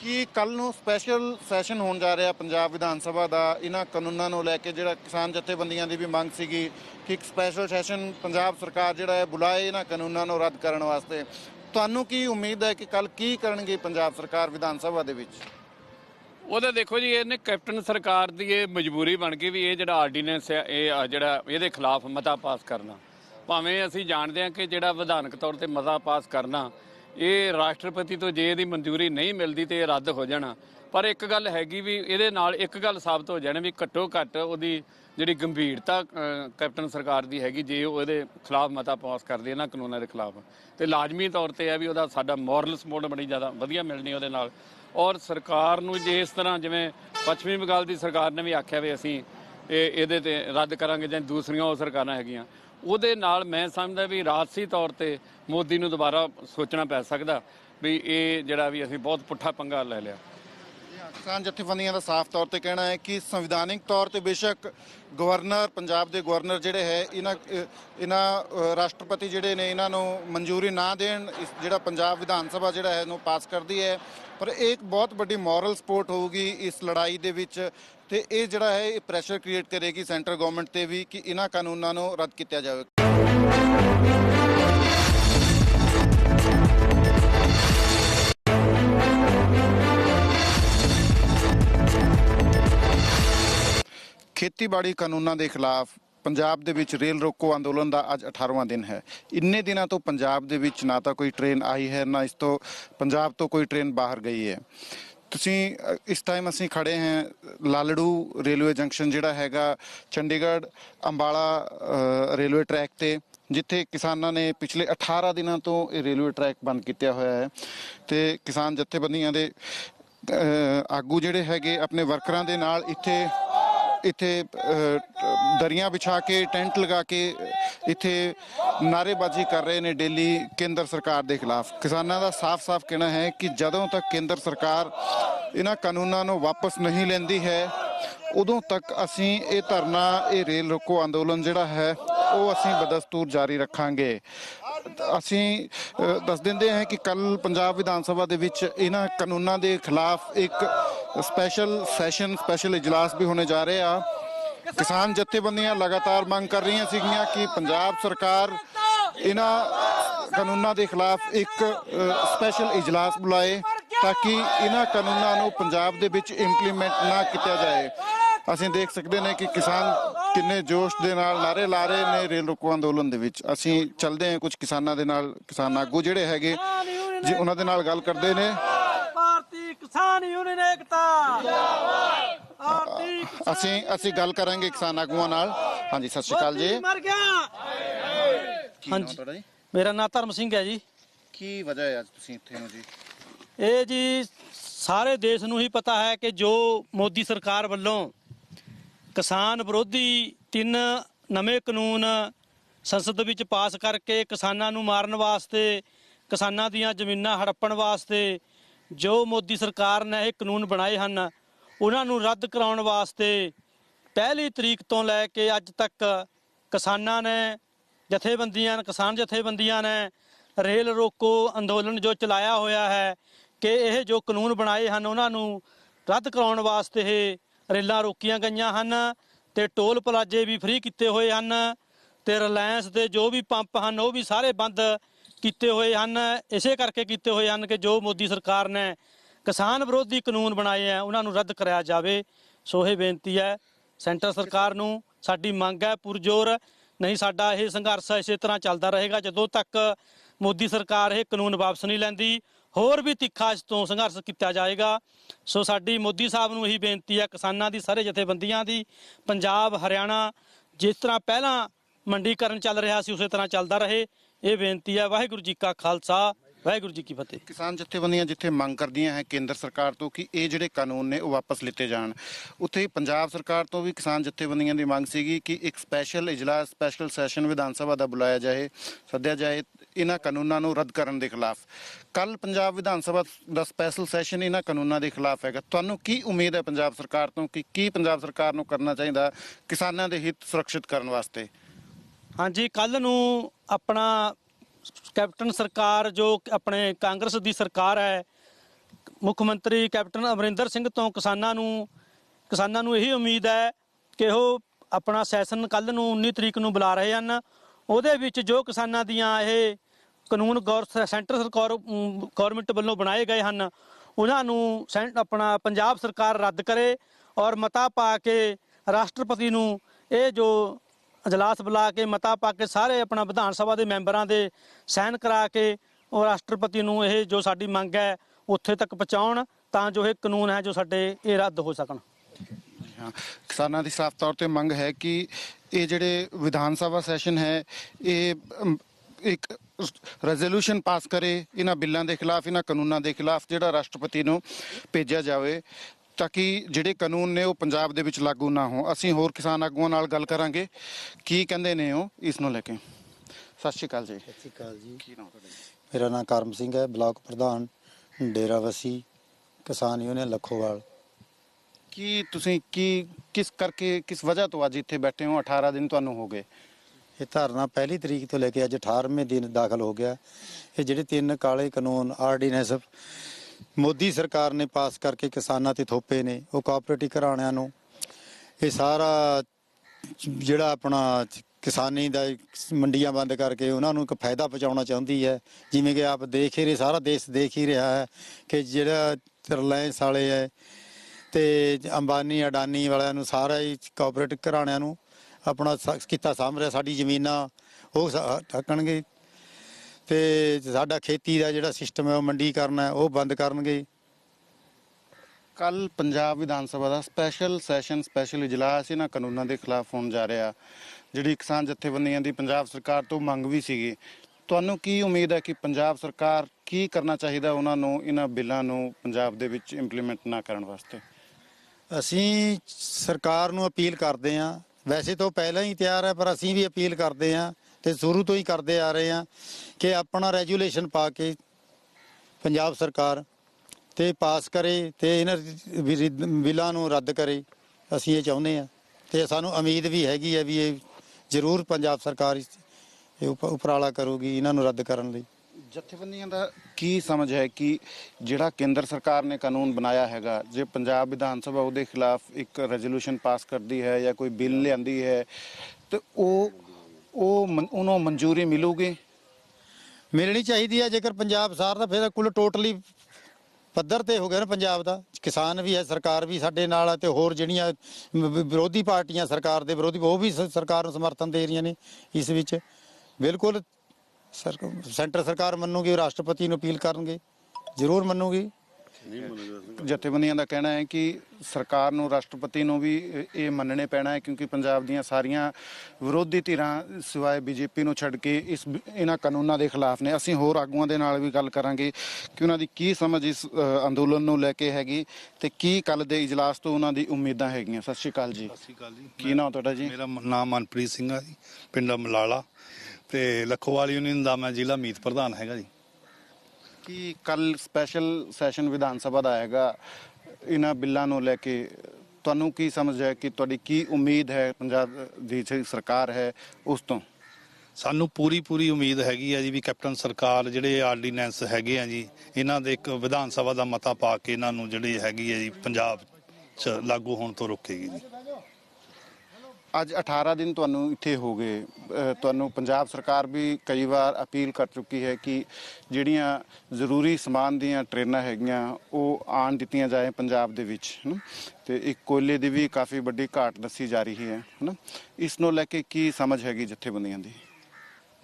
ਕੀ ਕੱਲ ਨੂੰ ਸਪੈਸ਼ਲ ਸੈਸ਼ਨ ਹੋਣ ਜਾ ਰਿਹਾ ਪੰਜਾਬ ਵਿਧਾਨ ਸਭਾ ਦਾ, ਇਹਨਾਂ ਕਾਨੂੰਨਾਂ ਨੂੰ ਲੈ ਕੇ ਜਿਹੜਾ ਕਿਸਾਨ ਜਥੇਬੰਦੀਆਂ ਦੀ ਵੀ ਮੰਗ ਸੀਗੀ ਕਿ ਇੱਕ ਸਪੈਸ਼ਲ ਸੈਸ਼ਨ ਪੰਜਾਬ ਸਰਕਾਰ ਜਿਹੜਾ ਹੈ ਬੁਲਾਏ ਇਹਨਾਂ ਕਾਨੂੰਨਾਂ ਨੂੰ ਰੱਦ ਕਰਨ ਵਾਸਤੇ। ਤੁਹਾਨੂੰ ਕੀ ਉਮੀਦ ਹੈ ਕਿ ਕੱਲ ਕੀ ਕਰਨਗੇ ਪੰਜਾਬ ਸਰਕਾਰ ਵਿਧਾਨ ਸਭਾ ਦੇ ਵਿੱਚ? ਉਹਦਾ ਦੇਖੋ ਜੀ ਇਹਨੇ ਕੈਪਟਨ ਸਰਕਾਰ ਦੀ ਇਹ ਮਜਬੂਰੀ ਬਣ ਗਈ ਵੀ ਇਹ ਜਿਹੜਾ ਆਰਡੀਨੈਂਸ ਹੈ ਇਹ ਜਿਹੜਾ ਇਹਦੇ ਖਿਲਾਫ ਮਤਾ ਪਾਸ ਕਰਨਾ। ਭਾਵੇਂ ਅਸੀਂ ਜਾਣਦੇ ਹਾਂ ਕਿ ਜਿਹੜਾ ਵਿਧਾਨਕ ਤੌਰ ਤੇ ਮਤਾ ਪਾਸ ਕਰਨਾ ਇਹ ਰਾਸ਼ਟਰਪਤੀ ਤੋਂ ਜੇ ਇਹਦੀ ਮਨਜ਼ੂਰੀ ਨਹੀਂ ਮਿਲਦੀ ਤੇ ਇਹ ਰੱਦ ਹੋ ਜਾਣਾ। ਪਰ ਇੱਕ ਗੱਲ ਹੈਗੀ ਵੀ ਇਹਦੇ ਨਾਲ ਇੱਕ ਗੱਲ ਸਾਬਤ ਹੋ ਜਾਣੀ ਵੀ ਘੱਟੋ ਘੱਟ ਉਹਦੀ ਜਿਹੜੀ ਗੰਭੀਰਤਾ ਕੈਪਟਨ ਸਰਕਾਰ ਦੀ ਹੈਗੀ, ਜੇ ਉਹ ਇਹਦੇ ਖਿਲਾਫ ਮਤਾ ਪਾਸ ਕਰਦੀ ਹੈ ਨਾ ਕਾਨੂੰਨਾਂ ਦੇ ਖਿਲਾਫ। ਤੇ ਲਾਜ਼ਮੀ ਤੌਰ ਤੇ ਹੈ ਵੀ ਉਹਦਾ ਸਾਡਾ ਮੋਰਲ ਸਪੋਰਟ ਬੜੀ ਜ਼ਿਆਦਾ ਵਧੀਆ ਮਿਲਣੀ ਉਹਦੇ ਨਾਲ। ਔਰ ਸਰਕਾਰ ਨੂੰ ਜੇ ਇਸ ਤਰ੍ਹਾਂ ਜਿਵੇਂ ਪੱਛਮੀ ਬੰਗਾਲ ਦੀ ਸਰਕਾਰ ਨੇ ਵੀ ਆਖਿਆ ਵੀ ਅਸੀਂ ਇਹ ਇਹਦੇ ਤੇ ਰੱਦ ਕਰਾਂਗੇ ਜਾਂ ਦੂਸਰੀਆਂ ਉਹ ਸਰਕਾਰਾਂ ਹੈਗੀਆਂ, ਉਹਦੇ ਨਾਲ ਮੈਂ ਸਮਝਦਾ ਵੀ ਰਾਜਸੀ ਤੌਰ ਤੇ ਮੋਦੀ ਨੂੰ ਦੁਬਾਰਾ ਸੋਚਣਾ ਪੈ ਸਕਦਾ ਵੀ ਇਹ ਜਿਹੜਾ ਵੀ ਅਸੀਂ ਬਹੁਤ ਪੁੱਠਾ ਪੰਗਾ ਲੈ ਲਿਆ। ਕਿਸਾਨ ਜਥੇਬੰਦੀਆਂ ਦਾ ਸਾਫ਼ ਤੌਰ ਤੇ ਕਹਿਣਾ ਹੈ ਕਿ ਸੰਵਿਧਾਨਿਕ ਤੌਰ ਤੇ ਬੇਸ਼ੱਕ ਗਵਰਨਰ, ਪੰਜਾਬ ਦੇ ਗਵਰਨਰ ਜਿਹੜੇ ਹੈ, ਇਹਨਾਂ ਇਹਨਾਂ ਰਾਸ਼ਟਰਪਤੀ ਜਿਹੜੇ ਨੇ, ਇਹਨਾਂ ਨੂੰ ਮਨਜ਼ੂਰੀ ਨਾ ਦੇਣ, ਇਸ ਜਿਹੜਾ ਪੰਜਾਬ ਵਿਧਾਨ ਸਭਾ ਜਿਹੜਾ ਹੈ, ਇਹਨੂੰ ਪਾਸ ਕਰਦੀ ਹੈ। ਪਰ ਇਹ ਇੱਕ ਬਹੁਤ ਵੱਡੀ ਮੋਰਲ ਸਪੋਰਟ ਹੋਊਗੀ ਇਸ ਲੜਾਈ ਦੇ ਵਿੱਚ ਤੇ ਇਹ ਜਿਹੜਾ ਹੈ, ਇਹ ਪ੍ਰੈਸ਼ਰ ਕ੍ਰੀਏਟ ਕਰੇਗੀ ਸੈਂਟਰ ਗਵਰਨਮੈਂਟ ਤੇ ਵੀ ਕਿ ਇਹਨਾਂ ਕਾਨੂੰਨਾਂ ਨੂੰ ਰੱਦ ਕੀਤਾ ਜਾਵੇ। ਖੇਤੀਬਾੜੀ ਕਾਨੂੰਨਾਂ ਦੇ ਖਿਲਾਫ ਪੰਜਾਬ ਦੇ ਵਿੱਚ ਰੇਲ ਰੋਕੋ ਅੰਦੋਲਨ ਦਾ ਅੱਜ 18ਵਾਂ ਦਿਨ ਹੈ। ਇੰਨੇ ਦਿਨਾਂ ਤੋਂ ਪੰਜਾਬ ਦੇ ਵਿੱਚ ਨਾ ਤਾਂ ਕੋਈ ਟ੍ਰੇਨ ਆਈ ਹੈ, ਨਾ ਇਸ ਤੋਂ ਪੰਜਾਬ ਤੋਂ ਕੋਈ ਟ੍ਰੇਨ ਬਾਹਰ ਗਈ ਹੈ। ਤੁਸੀਂ ਇਸ ਟਾਈਮ ਅਸੀਂ ਖੜੇ ਹਾਂ ਲਾਲੜੂ ਰੇਲਵੇ ਜੰਕਸ਼ਨ ਜਿਹੜਾ ਹੈਗਾ ਚੰਡੀਗੜ੍ਹ, ਅੰਬਾਲਾ ਰੇਲਵੇ ਟਰੈਕ ਤੇ, ਜਿੱਥੇ ਕਿਸਾਨਾਂ ਨੇ ਪਿਛਲੇ 18 ਦਿਨਾਂ ਤੋਂ ਇਹ ਰੇਲਵੇ ਟਰੈਕ ਬੰਦ ਕੀਤਾ ਹੋਇਆ ਹੈ ਤੇ ਕਿਸਾਨ ਜਥੇਬੰਦੀਆਂ ਦੇ ਆਗੂ ਜਿਹੜੇ ਹੈਗੇ ਆਪਣੇ ਵਰਕਰਾਂ ਦੇ ਨਾਲ ਇੱਥੇ ਇੱਥੇ ਦਰੀਆਂ ਵਿਛਾ ਕੇ, ਟੈਂਟ ਲਗਾ ਕੇ ਇੱਥੇ ਨਾਰੇਬਾਜ਼ੀ ਕਰ ਰਹੇ ਨੇ ਡੇਲੀ ਕੇਂਦਰ ਸਰਕਾਰ ਦੇ ਖਿਲਾਫ। ਕਿਸਾਨਾਂ ਦਾ ਸਾਫ਼-ਸਾਫ਼ ਕਹਿਣਾ ਹੈ ਕਿ ਜਦੋਂ ਤੱਕ ਕੇਂਦਰ ਸਰਕਾਰ ਇਹਨਾਂ ਕਾਨੂੰਨਾਂ ਨੂੰ ਵਾਪਸ ਨਹੀਂ ਲੈਂਦੀ ਹੈ, ਉਦੋਂ ਤੱਕ ਅਸੀਂ ਇਹ ਧਰਨਾ, ਇਹ ਰੇਲ ਰੋਕੋ ਅੰਦੋਲਨ ਜਿਹੜਾ ਹੈ, ਉਹ ਅਸੀਂ ਬਦਸਤੂਰ ਜਾਰੀ ਰੱਖਾਂਗੇ। ਅਸੀਂ ਦੱਸ ਦਿੰਦੇ ਹਾਂ ਕਿ ਕੱਲ ਪੰਜਾਬ ਵਿਧਾਨ ਸਭਾ ਦੇ ਵਿੱਚ ਇਹਨਾਂ ਕਾਨੂੰਨਾਂ ਦੇ ਖਿਲਾਫ ਇੱਕ ਸਪੈਸ਼ਲ ਸੈਸ਼ਨ ਸਪੈਸ਼ਲ ਇਜਲਾਸ ਵੀ ਹੋਣੇ ਜਾ ਰਹੇ ਆ। ਕਿਸਾਨ ਜਥੇਬੰਦੀਆਂ ਲਗਾਤਾਰ ਮੰਗ ਕਰ ਰਹੀਆਂ ਸੀਗੀਆਂ ਕਿ ਪੰਜਾਬ ਸਰਕਾਰ ਇਹਨਾਂ ਕਾਨੂੰਨਾਂ ਦੇ ਖਿਲਾਫ ਇੱਕ ਸਪੈਸ਼ਲ ਇਜਲਾਸ ਬੁਲਾਏ ਤਾਂ ਕਿ ਇਹਨਾਂ ਕਾਨੂੰਨਾਂ ਨੂੰ ਪੰਜਾਬ ਦੇ ਵਿੱਚ ਇੰਪਲੀਮੈਂਟ ਨਾ ਕੀਤਾ ਜਾਏ। ਅਸੀਂ ਦੇਖ ਸਕਦੇ ਨੇ ਕਿ ਕਿਸਾਨ ਕਿੰਨੇ ਜੋਸ਼ ਦੇ ਨਾਲ ਨਾਰੇ ਲਾ ਰਹੇ ਨੇ ਰੇਲ ਰੋਕੋ ਅੰਦੋਲਨ ਦੇ ਵਿੱਚ। ਅਸੀਂ ਚੱਲਦੇ ਹਾਂ ਕੁਝ ਕਿਸਾਨਾਂ ਦੇ ਨਾਲ, ਕਿਸਾਨ ਆਗੂ ਜਿਹੜੇ ਹੈਗੇ, ਜੀ ਉਹਨਾਂ ਦੇ ਨਾਲ ਗੱਲ ਕਰਦੇ ਨੇ। ਕਿਸਾਨ ਯੂਨੀਅਨ ਏਕਤਾ। ਅਸੀਂ ਅਸੀਂ ਗੱਲ ਕਰਾਂਗੇ ਕਿਸਾਨ ਆਗੂਆਂ ਨਾਲ। ਹਾਂਜੀ ਸਤਿ ਸ਼੍ਰੀ ਅਕਾਲ ਜੀ। ਮਰ ਗਿਆ। ਕੀ ਨਾਮ ਤੁਹਾਡਾ ਜੀ? ਮੇਰਾ ਨਾਮ ਧਰਮ ਸਿੰਘ ਹੈ ਜੀ। ਕੀ ਵਜ੍ਹਾ ਹੈ ਅੱਜ ਤੁਸੀਂ ਇੱਥੇ ਹੋ ਜੀ? ਇਹ ਜੀ ਸਾਰੇ ਦੇਸ਼ ਨੂੰ ਹੀ ਪਤਾ ਹੈ ਕਿ ਜੋ ਮੋਦੀ ਸਰਕਾਰ ਵੱਲੋਂ ਕਿਸਾਨ ਵਿਰੋਧੀ ਤਿੰਨ ਨਵੇਂ ਕਾਨੂੰਨ ਸੰਸਦ ਵਿੱਚ ਪਾਸ ਕਰਕੇ ਕਿਸਾਨਾਂ ਨੂੰ ਮਾਰਨ ਵਾਸਤੇ ਕਿਸਾਨਾਂ ਦੀਆਂ ਜ਼ਮੀਨਾਂ ਹੜੱਪਣ ਵਾਸਤੇ ਜੋ ਮੋਦੀ ਸਰਕਾਰ ਨੇ ਇਹ ਕਾਨੂੰਨ ਬਣਾਏ ਹਨ, ਉਹਨਾਂ ਨੂੰ ਰੱਦ ਕਰਾਉਣ ਵਾਸਤੇ ਪਹਿਲੀ ਤਰੀਕ ਤੋਂ ਲੈ ਕੇ ਅੱਜ ਤੱਕ ਕਿਸਾਨਾਂ ਨੇ, ਜਥੇਬੰਦੀਆਂ, ਕਿਸਾਨ ਜਥੇਬੰਦੀਆਂ ਨੇ ਰੇਲ ਰੋਕੋ ਅੰਦੋਲਨ ਜੋ ਚਲਾਇਆ ਹੋਇਆ ਹੈ ਕਿ ਇਹ ਜੋ ਕਾਨੂੰਨ ਬਣਾਏ ਹਨ, ਉਹਨਾਂ ਨੂੰ ਰੱਦ ਕਰਾਉਣ ਵਾਸਤੇ ਇਹ ਰੇਲਾਂ ਰੋਕੀਆਂ ਗਈਆਂ ਹਨ ਤੇ ਟੋਲ ਪਲਾਜੇ ਵੀ ਫ੍ਰੀ ਕੀਤੇ ਹੋਏ ਹਨ ਤੇ ਰਿਲਾਇੰਸ ਦੇ ਜੋ ਵੀ ਪੰਪ ਹਨ, ਉਹ ਵੀ ਸਾਰੇ ਬੰਦ ਕੀਤੇ ਹੋਏ ਹਨ। ਇਸੇ ਕਰਕੇ ਕੀਤੇ ਹੋਏ ਹਨ ਕਿ ਜੋ ਮੋਦੀ ਸਰਕਾਰ ਨੇ ਕਿਸਾਨ ਵਿਰੋਧੀ ਕਾਨੂੰਨ ਬਣਾਏ ਆ, ਉਹਨਾਂ ਨੂੰ ਰੱਦ ਕਰਾਇਆ ਜਾਵੇ। ਸੋ ਇਹ ਬੇਨਤੀ ਹੈ ਸੈਂਟਰ ਸਰਕਾਰ ਨੂੰ। ਸਾਡੀ ਮੰਗ ਹੈ ਪੁਰਜੋਰ। ਨਹੀਂ, ਸਾਡਾ ਇਹ ਸੰਘਰਸ਼ ਇਸੇ ਤਰ੍ਹਾਂ ਚੱਲਦਾ ਰਹੇਗਾ ਜਦੋਂ ਤੱਕ ਮੋਦੀ ਸਰਕਾਰ ਇਹ ਕਾਨੂੰਨ ਵਾਪਸ ਨਹੀਂ ਲੈਂਦੀ। ਹੋਰ ਵੀ ਤਿੱਖਾ ਇਸ ਤੋਂ ਸੰਘਰਸ਼ ਕੀਤਾ ਜਾਏਗਾ। ਸੋ ਸਾਡੀ ਮੋਦੀ ਸਾਹਿਬ ਨੂੰ ਇਹੀ ਬੇਨਤੀ ਹੈ ਕਿਸਾਨਾਂ ਦੀ, ਸਾਰੇ ਜਥੇਬੰਦੀਆਂ ਦੀ। ਪੰਜਾਬ, ਹਰਿਆਣਾ ਜਿਸ ਤਰ੍ਹਾਂ ਪਹਿਲਾਂ ਮੰਡੀਕਰਨ ਚੱਲ ਰਿਹਾ ਸੀ, ਉਸੇ ਤਰ੍ਹਾਂ ਚੱਲਦਾ ਰਹੇ। ਇਹ ਬੇਨਤੀ ਹੈ, ਵਾਹਿਗੁਰੂ ਜੀ ਕਾ ਖਾਲਸਾ, ਵਾਹਿਗੁਰੂ ਜੀ ਕੀ ਫਤਿਹ। ਕਿਸਾਨ ਜਥੇਬੰਦੀਆਂ ਜਿੱਥੇ ਮੰਗ ਕਰਦੀਆਂ ਹੈ ਕੇਂਦਰ ਸਰਕਾਰ ਤੋਂ ਕਿ ਇਹ ਜਿਹੜੇ ਕਾਨੂੰਨ ਨੇ ਉਹ ਵਾਪਸ ਲਿੱਤੇ ਜਾਣ। ਉੱਥੇ ਪੰਜਾਬ ਸਰਕਾਰ ਤੋਂ ਵੀ ਕਿਸਾਨ ਜਥੇਬੰਦੀਆਂ ਦੀ ਮੰਗ ਸੀਗੀ ਕਿ ਇੱਕ ਸਪੈਸ਼ਲ ਇਜਲਾਸ ਸਪੈਸ਼ਲ ਸੈਸ਼ਨ ਵਿਧਾਨ ਸਭਾ ਦਾ ਬੁਲਾਇਆ ਜਾਏ, ਸੱਦਿਆ ਜਾਏ ਇਹਨਾਂ ਕਾਨੂੰਨਾਂ ਨੂੰ ਰੱਦ ਕਰਨ ਦੇ ਖਿਲਾਫ। ਕੱਲ ਪੰਜਾਬ ਵਿਧਾਨ ਸਭਾ ਦਾ ਸਪੈਸ਼ਲ ਸੈਸ਼ਨ ਇਹਨਾਂ ਕਾਨੂੰਨਾਂ ਦੇ ਖਿਲਾਫ ਹੈਗਾ। ਤੁਹਾਨੂੰ ਕੀ ਉਮੀਦ ਹੈ ਪੰਜਾਬ ਸਰਕਾਰ ਤੋਂ ਕਿ ਕੀ ਪੰਜਾਬ ਸਰਕਾਰ ਨੂੰ ਕਰਨਾ ਚਾਹੀਦਾ ਕਿਸਾਨਾਂ ਦੇ ਹਿੱਤ ਸੁਰੱਖਿਅਤ ਕਰਨ ਵਾਸਤੇ? ਹਾਂਜੀ ਕੱਲ ਨੂੰ ਆਪਣਾ ਕੈਪਟਨ ਸਰਕਾਰ ਜੋ ਆਪਣੇ ਕਾਂਗਰਸ ਦੀ ਸਰਕਾਰ ਹੈ ਮੁੱਖ ਮੰਤਰੀ ਕੈਪਟਨ ਅਮਰਿੰਦਰ ਸਿੰਘ ਤੋਂ ਕਿਸਾਨਾਂ ਨੂੰ ਕਿਸਾਨਾਂ ਨੂੰ ਇਹੀ ਉਮੀਦ ਹੈ ਕਿ ਉਹ ਆਪਣਾ ਸੈਸ਼ਨ ਕੱਲ ਨੂੰ 19 ਤਰੀਕ ਨੂੰ ਬੁਲਾ ਰਹੇ ਹਨ। ਉਹਦੇ ਵਿੱਚ ਜੋ ਕਿਸਾਨਾਂ ਦੀਆਂ ਇਹ ਕਾਨੂੰਨ ਗੌਰ ਸੈਂਟਰ ਸਰਕਾਰ ਅਮ, ਗੌਰਮੈਂਟ ਵੱਲੋਂ ਬਣਾਏ ਗਏ ਹਨ ਉਹਨਾਂ ਨੂੰ ਸੈਂ- ਆਪਣਾ ਪੰਜਾਬ ਸਰਕਾਰ ਰੱਦ ਕਰੇ ਔਰ ਮਤਾ ਪਾ ਕੇ ਰਾਸ਼ਟਰਪਤੀ ਨੂੰ ਇਹ ਜੋ ਅਜਲਾਸ ਬੁਲਾ ਕੇ, ਮਤਾ ਪਾ ਕੇ ਸਾਰੇ ਆਪਣਾ ਵਿਧਾਨ ਸਭਾ ਦੇ ਮੈਂਬਰਾਂ ਦੇ ਸਾਈਨ ਕਰਾ ਕੇ ਉਹ ਰਾਸ਼ਟਰਪਤੀ ਨੂੰ ਇਹ ਜੋ ਸਾਡੀ ਮੰਗ ਹੈ, ਉੱਥੇ ਤੱਕ ਪਹੁੰਚਾਉਣ ਤਾਂ ਜੋ ਇਹ ਕਾਨੂੰਨ ਹੈ ਜੋ ਸਾਡੇ ਇਹ ਰੱਦ ਹੋ ਸਕਣ। ਕਿਸਾਨਾਂ ਦੀ ਸਾਫ਼ ਤੌਰ ਤੇ ਮੰਗ ਹੈ ਕਿ ਇਹ ਜਿਹੜੇ ਵਿਧਾਨ ਸਭਾ ਸੈਸ਼ਨ ਹੈ, ਇਹ ਇੱਕ ਰੈਜ਼ੋਲੂਸ਼ਨ ਪਾਸ ਕਰੇ, ਇਹਨਾਂ ਬਿੱਲਾਂ ਦੇ ਖਿਲਾਫ, ਇਹਨਾਂ ਕਾਨੂੰਨਾਂ ਦੇ ਖਿਲਾਫ ਜਿਹੜਾ ਰਾਸ਼ਟਰਪਤੀ ਨੂੰ ਭੇਜਿਆ ਜਾਵੇ। ਤਾਂ ਕਿ ਜਿਹੜੇ ਕਾਨੂੰਨ ਨੇ ਉਹ ਪੰਜਾਬ ਦੇ ਵਿੱਚ ਲਾਗੂ ਨਾ ਹੋ ਅਸੀਂ ਹੋਰ ਕਿਸਾਨ ਆਗੂਆਂ ਨਾਲ ਗੱਲ ਕਰਾਂਗੇ। ਕੀ ਕਹਿੰਦੇ ਨੇ ਉਹ? ਇਸ ਨੂੰ ਲੈ ਕੇ। ਸਤਿ ਸ਼੍ਰੀ ਅਕਾਲ ਜੀ। ਸਤਿ ਸ਼੍ਰੀ ਅਕਾਲ ਜੀ। ਕੀ ਨਾਮ ਤੁਹਾਡਾ? ਮੇਰਾ ਨਾਮ ਕਰਮ ਸਿੰਘ ਹੈ ਬਲਾਕ ਪ੍ਰਧਾਨ ਡੇਰਾਵਸੀ ਕਿਸਾਨ ਯੂਨੀਅਨ ਲੱਖੋਵਾਲ। ਕੀ ਤੁਸੀਂ ਕੀ ਕਿਸ ਕਰਕੇ ਕਿਸ ਵਜ੍ਹਾ ਤੋਂ ਅੱਜ ਇੱਥੇ ਬੈਠੇ ਹੋ? 18 ਦਿਨ ਤੁਹਾਨੂੰ ਹੋ ਗਏ। ਇਹ ਧਰਨਾ ਪਹਿਲੀ ਤਰੀਕ ਤੋਂ ਲੈ ਕੇ ਅੱਜ 18ਵੇਂ ਦਿਨ ਦਾਖਲ ਹੋ ਗਿਆ। ਇਹ ਜਿਹੜੇ ਤਿੰਨ ਕਾਲੇ ਕਾਨੂੰਨ ਆਰਡੀਨੈਂਸ ਮੋਦੀ ਸਰਕਾਰ ਨੇ ਪਾਸ ਕਰਕੇ ਕਿਸਾਨਾਂ ਤੇ ਥੋਪੇ ਨੇ, ਉਹ ਕੋਆਪਰੇਟਿਵ ਘਰਾਣਿਆਂ ਨੂੰ। ਇਹ ਸਾਰਾ ਜਿਹੜਾ ਆਪਣਾ ਕਿਸਾਨੀ ਦਾ ਮੰਡੀਆਂ ਬੰਦ ਕਰਕੇ ਉਹਨਾਂ ਨੂੰ ਇੱਕ ਫਾਇਦਾ ਪਹੁੰਚਾਉਣਾ ਚਾਹੁੰਦੀ ਹੈ। ਜਿਵੇਂ ਕਿ ਆਪ ਦੇਖ ਹੀ ਰਹੇ, ਸਾਰਾ ਦੇਸ਼ ਦੇਖ ਹੀ ਰਿਹਾ ਹੈ ਕਿ ਜਿਹੜਾ ਰਿਲਾਇੰਸ ਵਾਲੇ ਹੈ ਤੇ ਅੰਬਾਨੀ, ਅਡਾਨੀ ਵਾਲਿਆਂ ਨੂੰ ਸਾਰਾ ਹੀ ਕੋਆਪਰੇਟਿਵ ਘਰਾਣਿਆਂ ਨੂੰ ਆਪਣਾ ਸ- ਕੀਤਾ ਸਾਂਭ ਰਿਹਾ, ਸਾਡੀ ਜ਼ਮੀਨਾਂ ਉਹ ਸ- ਠੱਕਣਗੇ। ਤੇ ਸਾਡਾ ਖੇਤੀ ਦਾ ਜਿਹੜਾ ਸਿਸਟਮ ਹੈ ਉਹ ਮੰਡੀਕਰਨ ਹੈ, ਉਹ ਬੰਦ ਕਰਨਗੇ ਕੱਲ ਪੰਜਾਬ ਵਿਧਾਨ ਸਭਾ ਦਾ ਸਪੈਸ਼ਲ ਸੈਸ਼ਨ ਸਪੈਸ਼ਲ ਇਜਲਾਸ ਇਹਨਾਂ ਕਾਨੂੰਨਾਂ ਦੇ ਖਿਲਾਫ ਹੋਣ ਜਾ ਰਿਹਾ। ਜਿਹੜੀ ਕਿਸਾਨ ਜਥੇਬੰਦੀਆਂ ਦੀ ਪੰਜਾਬ ਸਰਕਾਰ ਤੋਂ ਮੰਗ ਵੀ ਸੀਗੀ। ਤੁਹਾਨੂੰ ਕੀ ਉਮੀਦ ਹੈ ਕਿ ਪੰਜਾਬ ਸਰਕਾਰ ਕੀ ਕਰਨਾ ਚਾਹੀਦਾ ਉਹਨਾਂ ਨੂੰ, ਇਹਨਾਂ ਬਿੱਲਾਂ ਨੂੰ ਪੰਜਾਬ ਦੇ ਵਿੱਚ ਇੰਪਲੀਮੈਂਟ ਨਾ ਕਰਨ ਵਾਸਤੇ? ਅਸੀਂ ਸਰਕਾਰ ਨੂੰ ਅਪੀਲ ਕਰਦੇ ਹਾਂ। ਵੈਸੇ ਤਾਂ ਪਹਿਲਾਂ ਹੀ ਤਿਆਰ ਹੈ, ਪਰ ਅਸੀਂ ਵੀ ਅਪੀਲ ਕਰਦੇ ਹਾਂ ਤੇ ਸ਼ੁਰੂ ਤੋਂ ਹੀ ਕਰਦੇ ਆ ਰਹੇ ਹਾਂ ਕਿ ਆਪਣਾ ਰੈਜੂਲੇਸ਼ਨ ਪਾ ਕੇ ਪੰਜਾਬ ਸਰਕਾਰ ਤੇ ਪਾਸ ਕਰੇ ਤੇ ਇਹਨਾਂ ਬਿੱਲਾਂ ਨੂੰ ਰੱਦ ਕਰੇ, ਅਸੀਂ ਇਹ ਚਾਹੁੰਦੇ ਹਾਂ ਤੇ ਸਾਨੂੰ ਉਮੀਦ ਵੀ ਹੈਗੀ ਹੈ ਵੀ ਇਹ ਜ਼ਰੂਰ ਪੰਜਾਬ ਸਰਕਾਰ ਇਹ ਉਪ- ਉਪਰਾਲਾ ਕਰੂਗੀ ਇਹਨਾਂ ਨੂੰ ਰੱਦ ਕਰਨ ਲਈ। ਜਥੇਬੰਦੀਆਂ ਦਾ ਕੀ ਸਮਝ ਹੈ ਕਿ ਜਿਹੜਾ ਕੇਂਦਰ ਸਰਕਾਰ ਨੇ ਕਾਨੂੰਨ ਬਣਾਇਆ ਹੈਗਾ, ਜੇ ਪੰਜਾਬ ਵਿਧਾਨ ਸਭਾ ਉਹਦੇ ਖਿਲਾਫ ਇੱਕ ਰੈਜ਼ੋਲੂਸ਼ਨ ਪਾਸ ਕਰਦੀ ਹੈ ਜਾਂ ਕੋਈ ਬਿੱਲ ਲਿਆਂਦੀ ਹੈ, ਤੇ ਉਹ ਉਹ ਮਨ- ਉਹਨੂੰ ਮਨਜ਼ੂਰੀ ਮਿਲੂਗੀ। ਮਿਲਣੀ ਚਾਹੀਦੀ ਹੈ ਜੇਕਰ ਪੰਜਾਬ ਸਾਰ ਦਾ ਫਿਰ ਕੁੱਲ ਟੋਟਲੀ ਪੱਧਰ ਤੇ ਹੋ ਗਿਆ ਨਾ ਪੰਜਾਬ ਦਾ। ਕਿਸਾਨ ਵੀ ਹੈ, ਸਰਕਾਰ ਵੀ ਸਾਡੇ ਨਾਲ ਹੈ ਤੇ ਹੋਰ ਜਿਹੜੀਆਂ ਵ- ਵ- ਵਿਰੋਧੀ ਪਾਰਟੀਆਂ ਸਰਕਾਰ ਦੇ ਵਿਰੋਧੀ, ਉਹ ਵੀ ਸ- ਸਰਕਾਰ ਨੂੰ ਸਮਰਥਨ ਦੇ ਰਹੀਆਂ ਨੇ ਇਸ ਵਿੱਚ। ਬਿਲਕੁਲ ਸਰ, ਸੈਂਟਰ ਸਰਕਾਰ ਮੰਨੂਗੀ, ਰਾਸ਼ਟਰਪਤੀ ਨੂੰ ਅਪੀਲ ਕਰਨਗੇ, ਜ਼ਰੂਰ ਮੰਨੂਗੀ। ਜਥੇਬੰਦੀਆਂ ਦਾ ਕਹਿਣਾ ਹੈ ਕਿ ਸਰਕਾਰ ਨੂੰ ਰਾਸ਼ਟਰਪਤੀ ਨੂੰ ਵੀ ਇਹ- ਮੰਨਣੇ ਪੈਣਾ ਹੈ ਕਿਉਂਕਿ ਪੰਜਾਬ ਦੀਆਂ ਸਾਰੀਆਂ ਵਿਰੋਧੀ ਧਿਰਾਂ ਸਿਵਾਏ ਬੀਜੇਪੀ ਨੂੰ ਛੱਡ ਕੇ ਇਸ ਇਹਨਾਂ ਕਾਨੂੰਨਾਂ ਦੇ ਖਿਲਾਫ ਨੇ। ਅਸੀਂ ਹੋਰ ਆਗੂਆਂ ਦੇ ਨਾਲ ਵੀ ਗੱਲ ਕਰਾਂਗੇ ਕਿ ਉਹਨਾਂ ਦੀ ਕੀ ਸਮਝ ਇਸ ਅੰਦੋਲਨ ਨੂੰ ਲੈ ਕੇ ਹੈਗੀ ਤੇ ਕੀ ਕੱਲ ਦੇ ਇਜਲਾਸ ਤੋਂ ਉਹਨਾਂ ਦੀ ਉਮੀਦਾਂ ਹੈਗੀਆਂ। ਸਤਿ ਸ਼੍ਰੀ ਅਕਾਲ ਜੀ। ਸਤਿ ਸ਼੍ਰੀ ਅਕਾਲ ਜੀ। ਕੀ ਨਾਮ ਤੁਹਾਡਾ ਜੀ? ਮੇਰਾ ਨਾਮ ਮਨਪ੍ਰੀਤ ਸਿੰਘ ਆ ਜੀ ਪਿੰਡ ਮਲਾਲਾ। ਤੇ ਲੱਖੋਵਾਲ ਯੂਨੀਅਨ ਦਾ ਮੈਂ ਜ਼ਿਲ੍ਹਾ ਮੀਤ ਪ੍ਰਧਾਨ ਹੈਗਾ ਜੀ। ਕਿ ਕੱਲ ਸਪੈਸ਼ਲ ਸੈਸ਼ਨ ਵਿਧਾਨ ਸਭਾ ਦਾ ਆਏਗਾ। ਇਹਨਾਂ ਬਿੱਲਾਂ ਨੂੰ ਲੈ ਕੇ ਤੁਹਾਨੂੰ ਕੀ ਸਮਝ ਹੈ ਕਿ ਤੁਹਾਡੀ ਕੀ ਉਮੀਦ ਹੈ? ਪੰਜਾਬ ਦੀ ਜਿਹੜੀ ਸਰਕਾਰ ਹੈ, ਉਸ ਤੋਂ। ਸਾਨੂੰ ਪੂਰੀ ਪੂਰੀ ਉਮੀਦ ਹੈਗੀ ਆ ਜੀ ਵੀ ਕੈਪਟਨ ਸਰਕਾਰ ਜਿਹੜੇ ਆਰਡੀਨੈਂਸ ਹੈਗੇ ਆ ਜੀ, ਇਹਨਾਂ ਦੇ ਇੱਕ ਵਿਧਾਨ ਸਭਾ ਦਾ ਮਤਾ ਪਾ ਕੇ ਇਹਨਾਂ ਨੂੰ ਜਿਹੜੀ ਹੈਗੀ ਹੈ ਜੀ ਪੰਜਾਬ 'ਚ ਲਾਗੂ ਹੋਣ ਤੋਂ ਰੋਕੇਗੀ ਜੀ। ਅੱਜ 18 ਦਿਨ ਤੁਹਾਨੂੰ ਇੱਥੇ ਹੋ ਗਏ। ਤੁਹਾਨੂੰ ਪੰਜਾਬ ਸਰਕਾਰ ਵੀ ਕਈ ਵਾਰ ਅਪੀਲ ਕਰ ਚੁੱਕੀ ਹੈ ਕਿ ਜਿਹੜੀਆਂ ਜ਼ਰੂਰੀ ਸਮਾਨ ਦੀਆਂ ਟ੍ਰੇਨਾਂ ਹੈਗੀਆਂ, ਉਹ ਆਣ ਦਿੱਤੀਆਂ ਜਾਏ ਪੰਜਾਬ ਦੇ ਵਿੱਚ, ਹਨਾ? ਤੇ ਇੱਕ ਕੋਇਲੇ ਦੀ ਵੀ ਕਾਫੀ ਵੱਡੀ ਘਾਟ ਦੱਸੀ ਜਾ ਰਹੀ ਹੈ, ਹਨਾ? ਇਸ ਨੂੰ ਲੈ ਕੇ ਕੀ ਸਮਝ ਹੈਗੀ ਜਥੇਬੰਦੀਆਂ ਦੀ?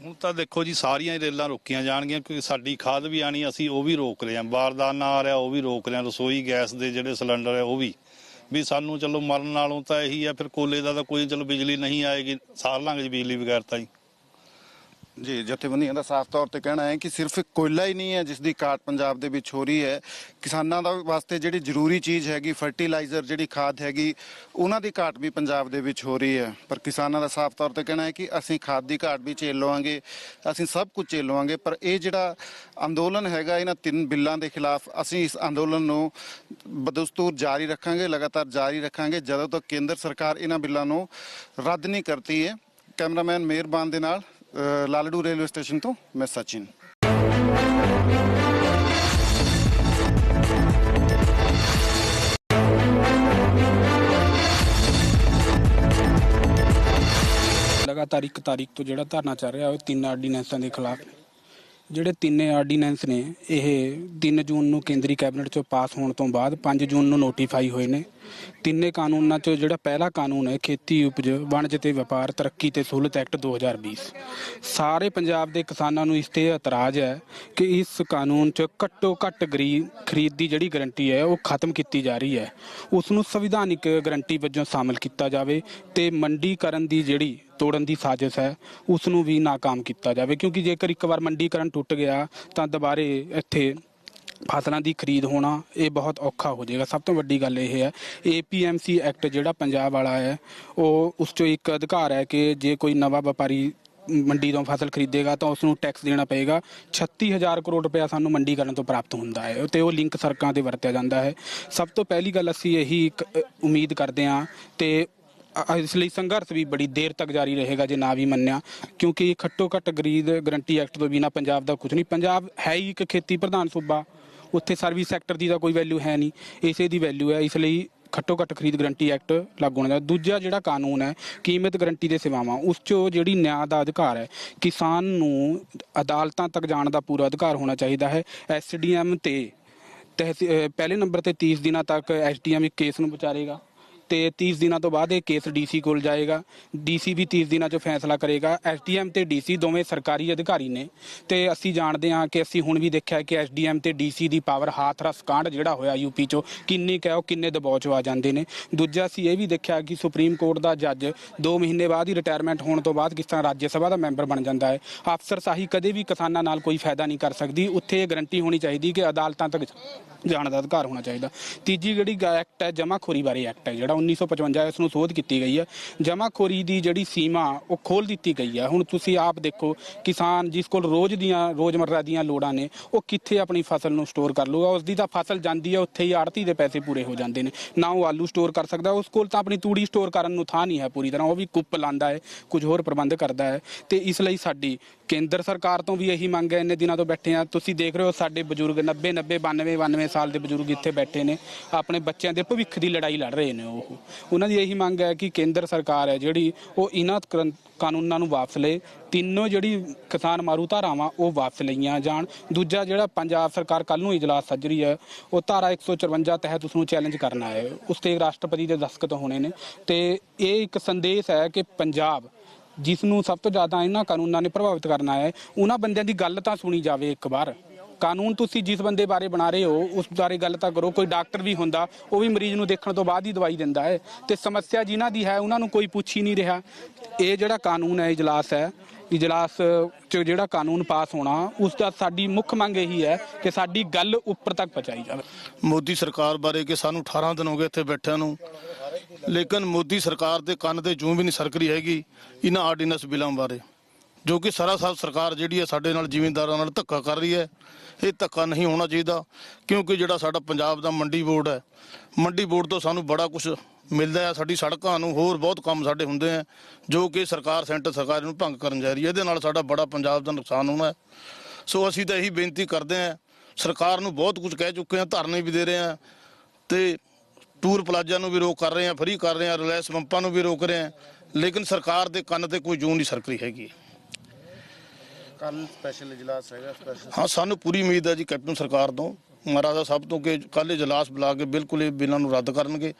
ਹੁਣ ਤਾਂ ਦੇਖੋ ਜੀ, ਸਾਰੀਆਂ ਹੀ ਰੇਲਾਂ ਰੋਕੀਆਂ ਜਾਣਗੀਆਂ ਕਿਉਂਕਿ ਸਾਡੀ ਖਾਦ ਵੀ ਆਣੀ ਅਸੀਂ ਉਹ ਵੀ ਰੋਕ ਰਹੇ ਹਾਂ। ਬਾਰਦਾਨਾ ਆ ਰਿਹਾ, ਉਹ ਵੀ ਰੋਕ ਰਹੇ ਹਾਂ। ਰਸੋਈ ਗੈਸ ਦੇ ਜਿਹੜੇ ਸਿਲੰਡਰ ਹੈ, ਉਹ ਵੀ। ਵੀ ਸਾਨੂੰ ਚਲੋ ਮਰਨ ਨਾਲੋਂ ਤਾਂ ਇਹੀ ਆ, ਫਿਰ ਕੋਲੇ ਦਾ ਤਾਂ ਕੋਈ ਚਲੋ ਬਿਜਲੀ ਨਹੀਂ ਆਏਗੀ, ਸਾਰ ਲਾਂਗੇ ਜੀ ਬਿਜਲੀ ਬਗੈਰ ਤਾਂ ਜੀ। ਜੀ, ਜਥੇਬੰਦੀਆਂ ਦਾ ਸਾਫ਼ ਤੌਰ ਤੇ ਕਹਿਣਾ ਹੈ ਕਿ ਸਿਰਫ ਕੋਇਲਾ ਹੀ ਨਹੀਂ ਹੈ ਜਿਸ ਦੀ ਘਾਟ ਪੰਜਾਬ ਦੇ ਵਿੱਚ ਹੋ ਰਹੀ ਹੈ। ਕਿਸਾਨਾਂ ਦਾ ਵਾਸਤੇ ਜਿਹੜੀ ਜ਼ਰੂਰੀ ਚੀਜ਼ ਹੈਗੀ ਫਰਟੀਲਾਈਜ਼ਰ ਜਿਹੜੀ ਖਾਦ ਹੈਗੀ, ਉਹਨਾਂ ਦੀ ਘਾਟ ਵੀ ਪੰਜਾਬ ਦੇ ਵਿੱਚ ਹੋ ਰਹੀ ਹੈ। ਪਰ ਕਿਸਾਨਾਂ ਦਾ ਸਾਫ਼ ਤੌਰ ਤੇ ਕਹਿਣਾ ਹੈ ਕਿ ਅਸੀਂ ਖਾਦ ਦੀ ਘਾਟ ਵੀ ਝੇਲ ਲਵਾਂਗੇ, ਅਸੀਂ ਸਭ ਕੁਝ ਝੇਲ ਲਵਾਂਗੇ, ਪਰ ਇਹ ਜਿਹੜਾ ਅੰਦੋਲਨ ਹੈਗਾ, ਇਹਨਾਂ ਤਿੰਨ ਬਿੱਲਾਂ ਦੇ ਖਿਲਾਫ ਅਸੀਂ ਇਸ ਅੰਦੋਲਨ ਨੂੰ ਬਦਸਤੂਰ ਜਾਰੀ ਰੱਖਾਂਗੇ, ਲਗਾਤਾਰ ਜਾਰੀ ਰੱਖਾਂਗੇ, ਜਦੋਂ ਤੱਕ ਕੇਂਦਰ ਸਰਕਾਰ ਇਹਨਾਂ ਬਿੱਲਾਂ ਨੂੰ ਰੱਦ ਨਹੀਂ ਕਰਦੀ ਹੈ। ਕੈਮਰਾਮੈਨ ਮਿਹਰਬਾਨ ਦੇ ਨਾਲ ਲਾਲੜੂ ਰੇਲਵੇ ਸਟੇਸ਼ਨ ਤੋਂ ਮੈਂ ਸਚਿਨ ਲਗਾਤਾਰ ਇੱਕ ਤਾਰੀਖ ਤੋਂ ਜਿਹੜਾ ਧਰਨਾ ਚੱਲ ਰਿਹਾ ਉਹ ਤਿੰਨ ਆਰਡੀਨੈਂਸਾਂ ਦੇ ਖਿਲਾਫ ਨੇ ਜਿਹੜੇ ਤਿੰਨੇ ਆਰਡੀਨੈਂਸ ਨੇ, ਇਹ 3 ਜੂਨ ਨੂੰ ਕੇਂਦਰੀ ਕੈਬਨਿਟ ਚੋਂ ਪਾਸ ਹੋਣ ਤੋਂ ਬਾਅਦ 5 ਜੂਨ ਨੂੰ ਨੋਟੀਫਾਈ ਹੋਏ ਨੇ। ਤਿੰਨੇ ਕਾਨੂੰਨਾਂ ਚੋਂ ਜਿਹੜਾ ਪਹਿਲਾ ਕਾਨੂੰਨ ਹੈ, ਖੇਤੀ ਉਪਜ, ਵਣਜ ਤੇ ਵਪਾਰ, ਤਰੱਕੀ ਤੇ ਸਹੂਲਤ ਐਕਟ 2020 ਸਾਰੇ ਪੰਜਾਬ ਦੇ ਕਿਸਾਨਾਂ ਨੂੰ ਇਸ ਤੇ ਇਤਰਾਜ਼ ਹੈ ਕਿ ਇਸ ਕਾਨੂੰਨ 'ਚ ਘੱਟੋ ਘੱਟ ਗਰੀ, ਖਰੀਦ ਦੀ ਜਿਹੜੀ ਗਰੰਟੀ ਹੈ, ਉਹ ਖਤਮ ਕੀਤੀ ਜਾ ਰਹੀ ਹੈ। ਉਸ ਨੂੰ ਸੰਵਿਧਾਨਿਕ ਗਰੰਟੀ ਵਜੋਂ ਸ਼ਾਮਲ ਕੀਤਾ ਜਾਵੇ ਤੇ ਮੰਡੀਕਰਨ ਦੀ ਜਿਹੜੀ ਤੋੜਨ ਦੀ ਸਾਜ਼ਿਸ਼ ਹੈ ਉਸ ਨੂੰ ਵੀ ਨਾਕਾਮ ਕੀਤਾ ਜਾਵੇ। ਕਿਉਂਕਿ ਜੇਕਰ ਇੱਕ ਵਾਰ ਮੰਡੀਕਰਨ ਟੁੱਟ ਗਿਆ ਤਾਂ ਦੁਬਾਰੇ ਇੱਥੇ ਫਸਲਾਂ ਦੀ ਖਰੀਦ ਹੋਣਾ ਇਹ ਬਹੁਤ ਔਖਾ ਹੋ ਜਾਏਗਾ। ਸਭ ਤੋਂ ਵੱਡੀ ਗੱਲ ਇਹ ਹੈ ਏਪੀਐਮਸੀ ਐਕਟ ਜਿਹੜਾ ਪੰਜਾਬ ਵਾਲਾ ਹੈ ਉਹ ਉਸ ਚੋਂ ਇੱਕ ਅਧਿਕਾਰ ਹੈ ਕਿ ਜੇ ਕੋਈ ਨਵਾਂ ਵਪਾਰੀ ਮੰਡੀ ਤੋਂ ਫਸਲ ਖਰੀਦੇਗਾ ਤਾਂ ਉਸ ਨੂੰ ਟੈਕਸ ਦੇਣਾ ਪਏਗਾ। 36000 ਕਰੋੜ ਰੁਪਇਆ ਸਾਨੂੰ ਮੰਡੀਕਰਨ ਤੋਂ ਪ੍ਰਾਪਤ ਹੁੰਦਾ ਹੈ ਤੇ ਉਹ ਲਿੰਕ ਸੜਕਾਂ ਤੇ ਵਰਤਿਆ ਜਾਂਦਾ ਹੈ। ਸਭ ਤੋਂ ਪਹਿਲੀ ਗੱਲ ਅਸੀਂ ਇਹੀ ਇੱਕ, ਉਮੀਦ ਕਰਦੇ ਹਾਂ ਤੇ ਅ- ਇਸ ਲਈ ਸੰਘਰਸ਼ ਵੀ ਬੜੀ ਦੇਰ ਤੱਕ ਜਾਰੀ ਰਹੇਗਾ ਜੇ ਨਾ ਵੀ ਮੰਨਿਆ। ਕਿਉਂਕਿ ਖੱਟੋ ਘੱਟ ਗਰੀਦ ਗਰੰਟੀ ਐਕਟ ਤੋਂ ਬਿਨਾ ਪੰਜਾਬ ਦਾ ਕੁਝ ਨਹੀਂ। ਪੰਜਾਬ ਹੈ ਹੀ ਇੱਕ ਖੇਤੀ ਪ੍ਰਧਾਨ ਸੂਬਾ। ਉੱਥੇ ਸਰਵਿਸ ਸੈਕਟਰ ਦੀ ਤਾਂ ਕੋਈ ਵੈਲਿਊ ਹੈ ਨਹੀਂ। ਇਸੇ ਦੀ ਵੈਲਿਊ ਹੈ। ਇਸ ਲਈ ਖੱਟੋ ਘੱਟ ਖਰੀਦ ਗਰੰਟੀ ਐਕਟ ਲਾਗੂ ਹੋਣਾ ਚਾਹੀਦਾ। ਦੂਜਾ ਜਿਹੜਾ ਕਾਨੂੰਨ ਹੈ, ਕੀਮਤ ਗਰੰਟੀ ਦੇ ਸੇਵਾਵਾਂ, ਉਸ 'ਚੋਂ ਜਿਹੜੀ ਨਿਆਂ ਦਾ ਅਧਿਕਾਰ ਹੈ, ਕਿਸਾਨ ਨੂੰ ਅਦਾਲਤਾਂ ਤੱਕ ਜਾਣ ਦਾ ਪੂਰਾ ਅਧਿਕਾਰ ਹੋਣਾ ਚਾਹੀਦਾ ਹੈ। ਐਸਡੀਐਮ ਤੇ ਤਹਿਸੀ- ਅਹ ਪਹਿਲੇ ਨੰਬਰ ਤੇ 30 ਦਿਨਾਂ ਤੱਕ ਐਸਡੀਐਮ ਇੱਕ ਕੇਸ ਨੂੰ ਵਿਚਾਰੇਗਾ। ਤੇ 30 ਦਿਨਾਂ ਤੋਂ ਬਾਅਦ ਇਹ ਕੇਸ ਡੀਸੀ ਕੋਲ ਜਾਏਗਾ। ਡੀਸੀ ਵੀ 30 ਦਿਨਾਂ 'ਚ ਫੈਸਲਾ ਕਰੇਗਾ। ਐਸਡੀਐਮ ਤੇ ਡੀਸੀ ਦੋਵੇਂ ਸਰਕਾਰੀ ਅਧਿਕਾਰੀ ਨੇ। ਤੇ ਅਸੀਂ ਜਾਣਦੇ ਹਾਂ ਕਿ ਅਸੀਂ ਹੁਣ ਵੀ ਦੇਖਿਆ ਕਿ ਐਸਡੀਐਮ ਤੇ ਡੀਸੀ ਦੀ ਪਾਵਰ ਹਾਥਰਸ ਕਾਂਡ ਜਿਹੜਾ ਹੋਇਆ ਯੂਪੀ 'ਚੋਂ ਕਿੰਨੀ ਕਹਿ ਉਹ ਕਿੰਨੇ ਦਬਾਅ 'ਚ ਆ ਜਾਂਦੇ ਨੇ। ਦੂਜਾ ਅਸੀਂ ਇਹ ਵੀ ਦੇਖਿਆ ਕਿ ਸੁਪਰੀਮ ਕੋਰਟ ਦਾ ਜੱਜ 2 ਮਹੀਨੇ ਬਾਅਦ ਹੀ ਰਿਟਾਇਰਮੈਂਟ ਹੋਣ ਤੋਂ ਬਾਅਦ ਕਿਸ ਤਰ੍ਹਾਂ ਰਾਜ ਸਭਾ ਦਾ ਮੈਂਬਰ ਬਣ ਜਾਂਦਾ ਹੈ। ਅਫਸਰਸ਼ਾਹੀ ਕਦੇ ਵੀ ਕਿਸਾਨਾਂ ਨਾਲ ਕੋਈ ਫਾਇਦਾ ਨਹੀਂ ਕਰ ਸਕਦੀ। ਉੱਥੇ ਇਹ ਗਰੰਟੀ ਹੋਣੀ ਚਾਹੀਦੀ ਕਿ ਅਦਾਲਤਾਂ ਤੱਕ ਜਾਣ ਦਾ ਅਧਿਕਾਰ ਹੋਣਾ ਚਾਹੀਦਾ। ਤੀਜੀ ਜਿਹੜੀ ਐਕਟ ਹੈ, ਜਮਾਖੋਰੀ ਬਾਰੇ ਐਕਟ ਹੈ ਜਿਹੜਾ। 1955 ਇਸ ਨੂੰ ਸੋਧ ਕੀਤੀ ਗਈ ਹੈ। ਜਮਾਖੋਰੀ ਦੀ ਜਿਹੜੀ ਸੀਮਾ, ਉਹ ਖੋਲ ਦਿੱਤੀ ਗਈ ਹੈ। ਹੁਣ ਤੁਸੀਂ ਆਪ ਦੇਖੋ, ਕਿਸਾਨ ਜਿਸ ਕੋਲ ਰੋਜ਼ ਦੀਆਂ, ਰੋਜ਼ਮਰਰਾ ਦੀਆਂ ਲੋੜਾਂ ਨੇ, ਉਹ ਕਿੱਥੇ ਆਪਣੀ ਫਸਲ ਨੂੰ ਸਟੋਰ ਕਰ ਲੂਗਾ ਉਸ ਦੀ ਤਾਂ ਫਸਲ ਜਾਂਦੀ ਹੈ, ਉੱਥੇ ਹੀ ਆੜਤੀ ਦੇ ਪੈਸੇ ਪੂਰੇ ਹੋ ਜਾਂਦੇ ਨੇ। ਨਾ ਉਹ ਆਲੂ ਸਟੋਰ ਕਰ ਸਕਦਾ, ਉਸ ਕੋਲ ਤਾਂ ਆਪਣੀ ਤੂੜੀ ਸਟੋਰ ਕਰਨ ਨੂੰ ਥਾਂ ਨਹੀਂ ਹੈ ਪੂਰੀ ਤਰ੍ਹਾਂ। ਉਹ ਵੀ ਕੁੱਪ ਲਾਂਦਾ ਹੈ, ਕੁਝ ਹੋਰ ਪ੍ਰਬੰਧ ਕਰਦਾ ਹੈ। ਤੇ ਇਸ ਲਈ ਸਾਡੀ ਕੇਂਦਰ ਸਰਕਾਰ ਤੋਂ ਵੀ ਇਹੀ ਮੰਗ ਹੈ, ਇੰਨੇ ਦਿਨਾਂ ਤੋਂ ਬੈਠੇ ਆ ਤੁਸੀਂ ਦੇਖ ਰਹੇ ਹੋ, ਸਾਡੇ ਬਜ਼ੁਰਗ 90 90 92 92 ਸਾਲ ਦੇ ਬਜ਼ੁਰਗ ਇੱਥੇ ਬੈਠੇ ਨੇ। ਆਪਣੇ ਬੱਚਿਆਂ ਦੇ ਭਵਿੱਖ ਦੀ ਲੜਾਈ ਲੜ ਰਹੇ ਨੇ ਉਹ। ਉਹ ਉਹਨਾਂ ਦੀ ਇਹੀ ਮੰਗ ਹੈ ਕਿ ਕੇਂਦਰ ਸਰਕਾਰ ਹੈ ਜਿਹੜੀ ਉਹ ਇਹਨਾਂ ਕਰਨ- ਕਾਨੂੰਨਾਂ ਨੂੰ ਵਾਪਸ ਲਏ। ਤਿੰਨੋਂ ਜਿਹੜੀ ਕਿਸਾਨ ਮਾਰੂ ਧਾਰਾਵਾਂ ਉਹ ਵਾਪਸ ਲਈਆਂ ਜਾਣ। ਦੂਜਾ ਜਿਹੜਾ ਪੰਜਾਬ ਸਰਕਾਰ ਕੱਲ ਨੂੰ ਇਜਲਾਸ ਸੱਜ ਰਹੀ ਹੈ, ਉਹ ਧਾਰਾ 154 ਤਹਿਤ ਉਸ ਨੂੰ ਚੈਲੰਜ ਕਰਨਾ ਹੈ ਉਸ ਤੇ ਰਾਸ਼ਟਰਪਤੀ ਦੇ ਦਸਤਖਤ ਹੋਣੇ ਨੇ। ਤੇ ਇਹ ਇੱਕ ਸੰਦੇਸ਼ ਹੈ ਕਿ ਪੰਜਾਬ ਜਿਸ ਨੂੰ ਸਭ ਤੋਂ ਜ਼ਿਆਦਾ ਇਹਨਾਂ ਕਾਨੂੰਨਾਂ ਨੇ ਪ੍ਰਭਾਵਿਤ ਕਰਨਾ ਹੈ, ਉਹਨਾਂ ਬੰਦਿਆਂ ਦੀ ਗੱਲ ਤਾਂ ਸੁਣੀ ਜਾਵੇ ਇੱਕ ਵਾਰ। ਕਾਨੂੰਨ ਤੁਸੀਂ ਜਿਸ ਬੰਦੇ ਬਾਰੇ ਬਣਾ ਰਹੇ ਹੋ, ਉਸ ਬਾਰੇ ਗੱਲ ਤਾਂ ਕਰੋ, ਕੋਈ ਡਾਕਟਰ ਵੀ ਹੁੰਦਾ, ਉਹ ਵੀ ਮਰੀਜ਼ ਨੂੰ ਦੇਖਣ ਤੋਂ ਬਾਅਦ ਹੀ ਦਵਾਈ ਦਿੰਦਾ ਹੈ। ਤੇ ਸਮੱਸਿਆ ਜਿਨ੍ਹਾਂ ਦੀ ਹੈ, ਉਹਨਾਂ ਨੂੰ ਕੋਈ ਪੁੱਛ ਹੀ ਨਹੀਂ ਰਿਹਾ। ਇਹ ਜਿਹੜਾ ਕਾਨੂੰਨ ਹੈ, ਇਜਲਾਸ ਹੈ, ਇਜਲਾਸ ਚ ਜਿਹੜਾ ਕਾਨੂੰਨ ਪਾਸ ਹੋਣਾ, ਉਸ ਦਾ ਸਾਡੀ ਮੁੱਖ ਮੰਗ ਇਹੀ ਹੈ ਕਿ ਸਾਡੀ ਗੱਲ ਉੱਪਰ ਤੱਕ ਪਹੁੰਚਾਈ ਜਾਵੇ। ਮੋਦੀ ਸਰਕਾਰ ਬਾਰੇ ਕਿ ਸਾਨੂੰ 18 ਦਿਨ ਹੋ ਗਏ ਇੱਥੇ ਬੈਠਿਆਂ ਨੂੰ, ਲੇਕਿਨ ਮੋਦੀ ਸਰਕਾਰ ਦੇ ਕੰਨ ਤੇ ਜੂੰ ਵੀ ਨਹੀਂ ਸਰਕ ਹੈਗੀ, ਇਹਨਾਂ ਆਰਡੀਨੈਂਸ ਬਿਲਾਂ ਬਾਰੇ। ਜੋ ਕਿ ਸਰਾਸਰ ਸਰਕਾਰ ਜਿਹੜੀ ਹੈ ਸਾਡੇ ਨਾਲ ਜ਼ਿਮੀਂਦਾਰਾਂ ਨਾਲ ਧੱਕਾ ਕਰ ਰਹੀ ਹੈ। ਇਹ ਧੱਕਾ ਨਹੀਂ ਹੋਣਾ ਚਾਹੀਦਾ, ਕਿਉਂਕਿ ਜਿਹੜਾ ਸਾਡਾ ਪੰਜਾਬ ਦਾ ਮੰਡੀ ਬੋਰਡ ਹੈ, ਮੰਡੀ ਬੋਰਡ ਤੋਂ ਸਾਨੂੰ ਬੜਾ ਕੁਝ ਮਿਲਦਾ ਹੈ। ਸਾਡੀ ਸੜਕਾਂ ਨੂੰ ਹੋਰ ਬਹੁਤ ਕੰਮ ਸਾਡੇ ਹੁੰਦੇ ਆ ਜੋ ਕਿ ਸਰਕਾਰ ਸੈਂਟਰ ਸਰਕਾਰ ਨੂੰ ਭੰਗ ਕਰਨ ਜਾ ਰਹੀ ਹੈ। ਇਹਦੇ ਨਾਲ ਸਾਡਾ ਬੜਾ ਪੰਜਾਬ ਦਾ ਨੁਕਸਾਨ ਹੋਣਾ ਹੈ। ਸੋ ਅਸੀਂ ਤਾਂ ਇਹੀ ਬੇਨਤੀ ਕਰਦੇ ਹਾਂ, ਸਰਕਾਰ ਨੂੰ ਬਹੁਤ ਕੁਝ ਕਹਿ ਚੁੱਕੇ ਹਾਂ, ਧਰਨੇ ਵੀ ਦੇ ਰਹੇ ਹਾਂ ਤੇ ਟੂਰ ਪਲਾਜ਼ਾ ਨੂੰ ਵੀ ਰੋਕ ਕਰ ਰਹੇ ਹਾਂ, ਫਰੀ ਕਰ ਰਹੇ ਹਾਂ, ਰਿਲਾਇੰਸ ਪੰਪਾਂ ਨੂੰ ਵੀ ਰੋਕ ਰਹੇ ਹਾਂ, ਲੇਕਿਨ ਸਰਕਾਰ ਦੇ ਕੰਨ ਤੇ ਕੋਈ ਜੂੰ ਨਹੀਂ ਸਰਕ ਰਹੀ ਹੈਗੀ। ਕੱਲ ਸਪੈਸ਼ਲ ਇਜਲਾਸ ਹੈਗਾ ਸਪੈਸ਼ਲ ਹਾਂ ਸਾਨੂੰ ਪੂਰੀ ਉਮੀਦ ਹੈ ਜੀ ਕੈਪਟਨ ਸਰਕਾਰ ਤੋਂ। ਮਹਾਰਾਜਾ ਸਾਹਿਬ ਤੋਂ ਕਿ ਕੱਲ੍ਹ ਇਜਲਾਸ ਬੁਲਾ ਕੇ ਬਿਲਕੁਲ ਇਹ ਬਿੱਲਾਂ ਨੂੰ ਰੱਦ ਕਰਨਗੇ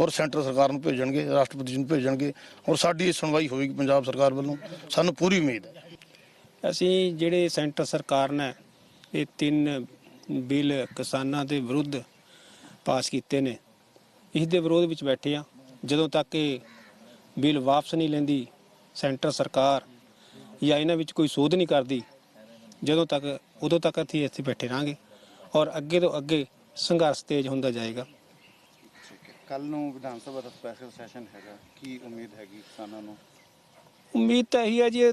ਔਰ ਸੈਂਟਰ ਸਰਕਾਰ ਨੂੰ ਭੇਜਣਗੇ ਰਾਸ਼ਟਰਪਤੀ ਜੀ ਨੂੰ ਭੇਜਣਗੇ ਔਰ ਸਾਡੀ ਇਹ ਸੁਣਵਾਈ ਹੋਵੇਗੀ ਪੰਜਾਬ ਸਰਕਾਰ ਵੱਲੋਂ। ਸਾਨੂੰ ਪੂਰੀ ਉਮੀਦ ਹੈ। ਅਸੀਂ ਜਿਹੜੇ ਸੈਂਟਰ ਸਰਕਾਰ ਨੇ ਇਹ ਤਿੰਨ ਬਿੱਲ ਕਿਸਾਨਾਂ ਦੇ ਵਿਰੁੱਧ ਪਾਸ ਕੀਤੇ ਨੇ ਇਸ ਦੇ ਵਿਰੋਧ ਵਿੱਚ ਬੈਠੇ ਆ ਜਦੋਂ ਤੱਕ ਇਹ ਬਿੱਲ ਵਾਪਸ ਨਹੀਂ ਲੈਂਦੀ ਸੈਂਟਰ ਸਰਕਾਰ ਜਾਂ ਇਹਨਾਂ ਵਿੱਚ ਕੋਈ ਸੋਧ ਨਹੀਂ ਕਰਦੀ ਜਦੋਂ ਤੱਕ ਉਦੋਂ ਤੱਕ ਅਸੀਂ ਇੱਥੇ ਬੈਠੇ ਰਾਂਗੇ ਔਰ ਅੱਗੇ ਤੋਂ ਅੱਗੇ ਸੰਘਰਸ਼ ਤੇਜ਼ ਹੁੰਦਾ ਜਾਏਗਾ। ਕੱਲ ਨੂੰ ਵਿਧਾਨ ਸਭਾ ਦਾ ਸਪੈਸ਼ਲ ਸੈਸ਼ਨ ਹੈਗਾ। ਕੀ ਉਮੀਦ ਹੈਗੀ ਕਿਸਾਨਾਂ ਨੂੰ? ਉਮੀਦ ਤਾਂ ਇਹੀ ਹੈ ਜੀ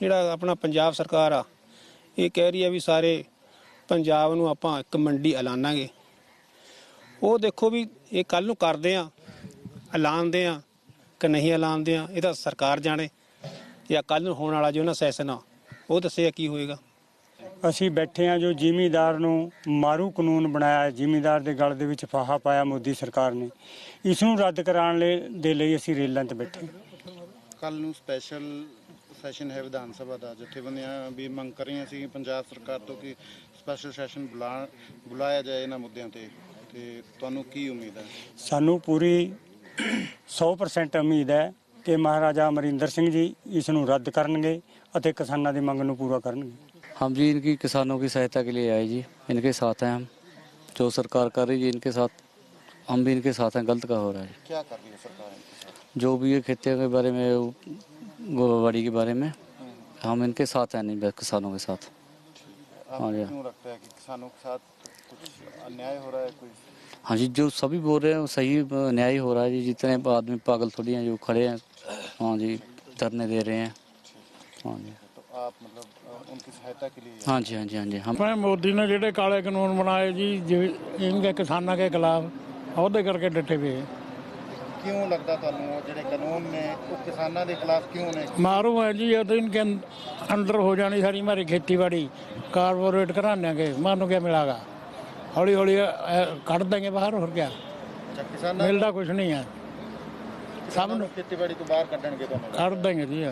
ਜਿਹੜਾ ਆਪਣਾ ਪੰਜਾਬ ਸਰਕਾਰ ਆ ਇਹ ਕਹਿ ਰਹੀ ਹੈ ਵੀ ਸਾਰੇ ਪੰਜਾਬ ਨੂੰ ਆਪਾਂ ਇੱਕ ਮੰਡੀ ਐਲਾਨਾਂਗੇ। ਉਹ ਦੇਖੋ ਵੀ ਇਹ ਕੱਲ ਨੂੰ ਕਰਦੇ ਆ ਐਲਾਨਦੇ ਆ ਕਿ ਨਹੀਂ ਐਲਾਨਦੇ ਆ ਇਹ ਤਾਂ ਸਰਕਾਰ ਜਾਣੇ। ਜਾਂ ਕੱਲ ਨੂੰ ਹੋਣ ਵਾਲਾ ਜੋ ਨਾ ਸੈਸ਼ਨ ਆ ਉਹ ਦੱਸਿਆ ਕੀ ਹੋਏਗਾ? ਅਸੀਂ ਬੈਠੇ ਹਾਂ ਜੋ ਜ਼ਿਮੀਦਾਰ ਨੂੰ ਮਾਰੂ ਕਾਨੂੰਨ ਬਣਾਇਆ ਜ਼ਿਮੀਦਾਰ ਦੇ ਗਲ ਦੇ ਵਿੱਚ ਫਾਹਾ ਪਾਇਆ ਮੋਦੀ ਸਰਕਾਰ ਨੇ। ਇਸ ਨੂੰ ਰੱਦ ਕਰਾਉਣ ਲਈ ਦੇ ਲਈ ਅਸੀਂ ਰੇਲਾਂ ਤੇ ਬੈਠੇ ਹਾਂ। ਕੱਲ ਨੂੰ ਸਪੈਸ਼ਲ ਸੈਸ਼ਨ ਹੈ ਵਿਧਾਨ ਸਭਾ ਦਾ। ਜਥੇਬੰਦੀਆਂ ਵੀ ਮੰਗ ਕਰ ਰਹੀਆਂ ਸੀ ਪੰਜਾਬ ਸਰਕਾਰ ਤੋਂ ਕਿ ਸਪੈਸ਼ਲ ਸੈਸ਼ਨ ਬੁਲਾ ਬੁਲਾਇਆ ਜਾਏ ਇਹਨਾਂ ਮੁੱਦਿਆਂ ਤੇ। ਤੇ ਤੁਹਾਨੂੰ ਕੀ ਉਮੀਦ ਹੈ? ਸਾਨੂੰ ਪੂਰੀ 100% ਉਮੀਦ ਹੈ ਕਿ ਮਹਾਰਾਜਾ ਅਮਰਿੰਦਰ ਸਿੰਘ ਜੀ ਇਸ ਨੂੰ ਰੱਦ ਕਰਨਗੇ ਅਤੇ ਕਿਸਾਨਾਂ ਦੀ ਮੰਗ ਨੂੰ ਪੂਰਾ ਕਰਨਗੇ हम जी इनकी किसानों की सहायता के लिए आए जी इनके साथ हैं हम जो सरकार कर रही है इनके साथ हम भी इनके साथ हैं गलत का हो रहा है क्या कर रही है सरकार इनके साथ जो भी है खेतियों के बारे में गोबाबाड़ी के बारे में हम इनके साथ हैं नहीं बस किसानों के साथ आपको हाँ जी। क्यों लगता है कि किसानों के साथ कुछ अन्याय हो रहा है कोई हाँ जी जो सभी बोल रहे हैं वो सही न्याय हो रहा है जी जितने आदमी पागल थोड़ी हैं जो खड़े हैं हाँ जी धरने दे रहे हैं हाँ जी तो आप मतलब अ, उनकी सहायता के लिए हाँ जी हाँ जी हाँ जी हम मैं मोदी ने ਜਿਹੜੇ ਕਾਲੇ ਕਾਨੂੰਨ ਬਣਾਏ ਜੀ ਜਿਵੇਂ ਇਨਕੇ ਕਿਸਾਨਾਂ ਕੇ ਖਿਲਾਫ ਉਹਦੇ ਕਰਕੇ ਡਟੇ ਹੋਏ ਹੈ ਕਿਉਂ ਲੱਗਦਾ ਤੁਹਾਨੂੰ ਉਹ ਜਿਹੜੇ ਕਾਨੂੰਨ ਨੇ ਉਹ ਕਿਸਾਨਾਂ ਦੇ ਖਿਲਾਫ ਕਿਉਂ ਨੇ मारू है जी ये तो इनके अं- अंदर हो जानी सारी हमारी खेती बाड़ी कारपोरेट कराने के मानो क्या मिलागा हौली हौली ਕੱਢ देंगे बाहर और क्या ਅੱਛਾ ਕਿਸਾਨਾਂ ਮਿਲਦਾ ਕੁਝ ਨਹੀਂ ਹੈ ਸਭ ਨੂੰ ਖੇਤੀਬਾੜੀ ਤੋਂ ਬਾਹਰ ਕੱਢਣਗੇ ਤੁਹਾਨੂੰ? ਕੱਢ ਦਾਂਗੇ ਜੀ।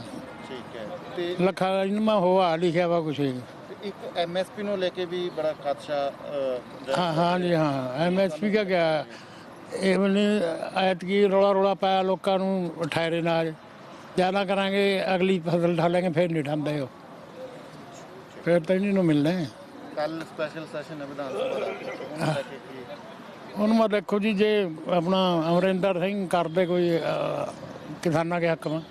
ਠੀਕ ਹੈ। ਲੱਖਾਂ ਇਹਨਾਂ ਮੈਂ ਹੋਆ ਲਿਖਿਆ ਵਾ ਕੁਛ। ਇੱਕ ਐਮਐਸਪੀ ਨੂੰ ਲੈ ਕੇ ਵੀ ਬੜਾ ਖਦਸ਼ਾ ਅ, ਜ਼ਾਹਿਰ हाँ हाँ जी हाँ एम एस पी का क्या ਰੋਲਾ ਰੋਲਾ ਪਾਇਆ ਲੋਕਾਂ ਨੂੰ ਠਹਿਰੇ ਨਾਲ। ਜ਼ਿਆਦਾ ਕਰਾਂਗੇ ਅਗਲੀ ਫਸਲ ਠਾਲਾਂਗੇ ਫਿਰ ਨਹੀਂ ਠਾਂਦੇ ਉਹ। ਫਿਰ ਤਾਂ ਇਹਨਾਂ ਨੂੰ ਮਿਲਣਾ ਹੈ। ਕੱਲ ਸਪੈਸ਼ਲ ਸੈਸ਼ਨ ਹੈ ਵਿਧਾਨ ਸਭਾ ਦਾ। ਹੁਣ ਮੈਂ ਦੇਖੋ ਜੀ ਜੇ ਆਪਣਾ ਅਮਰਿੰਦਰ ਸਿੰਘ ਕਰਦੇ ਕੋਈ ਕਿਸਾਨਾਂ ਦੇ ਹੱਕ ਵਿੱਚ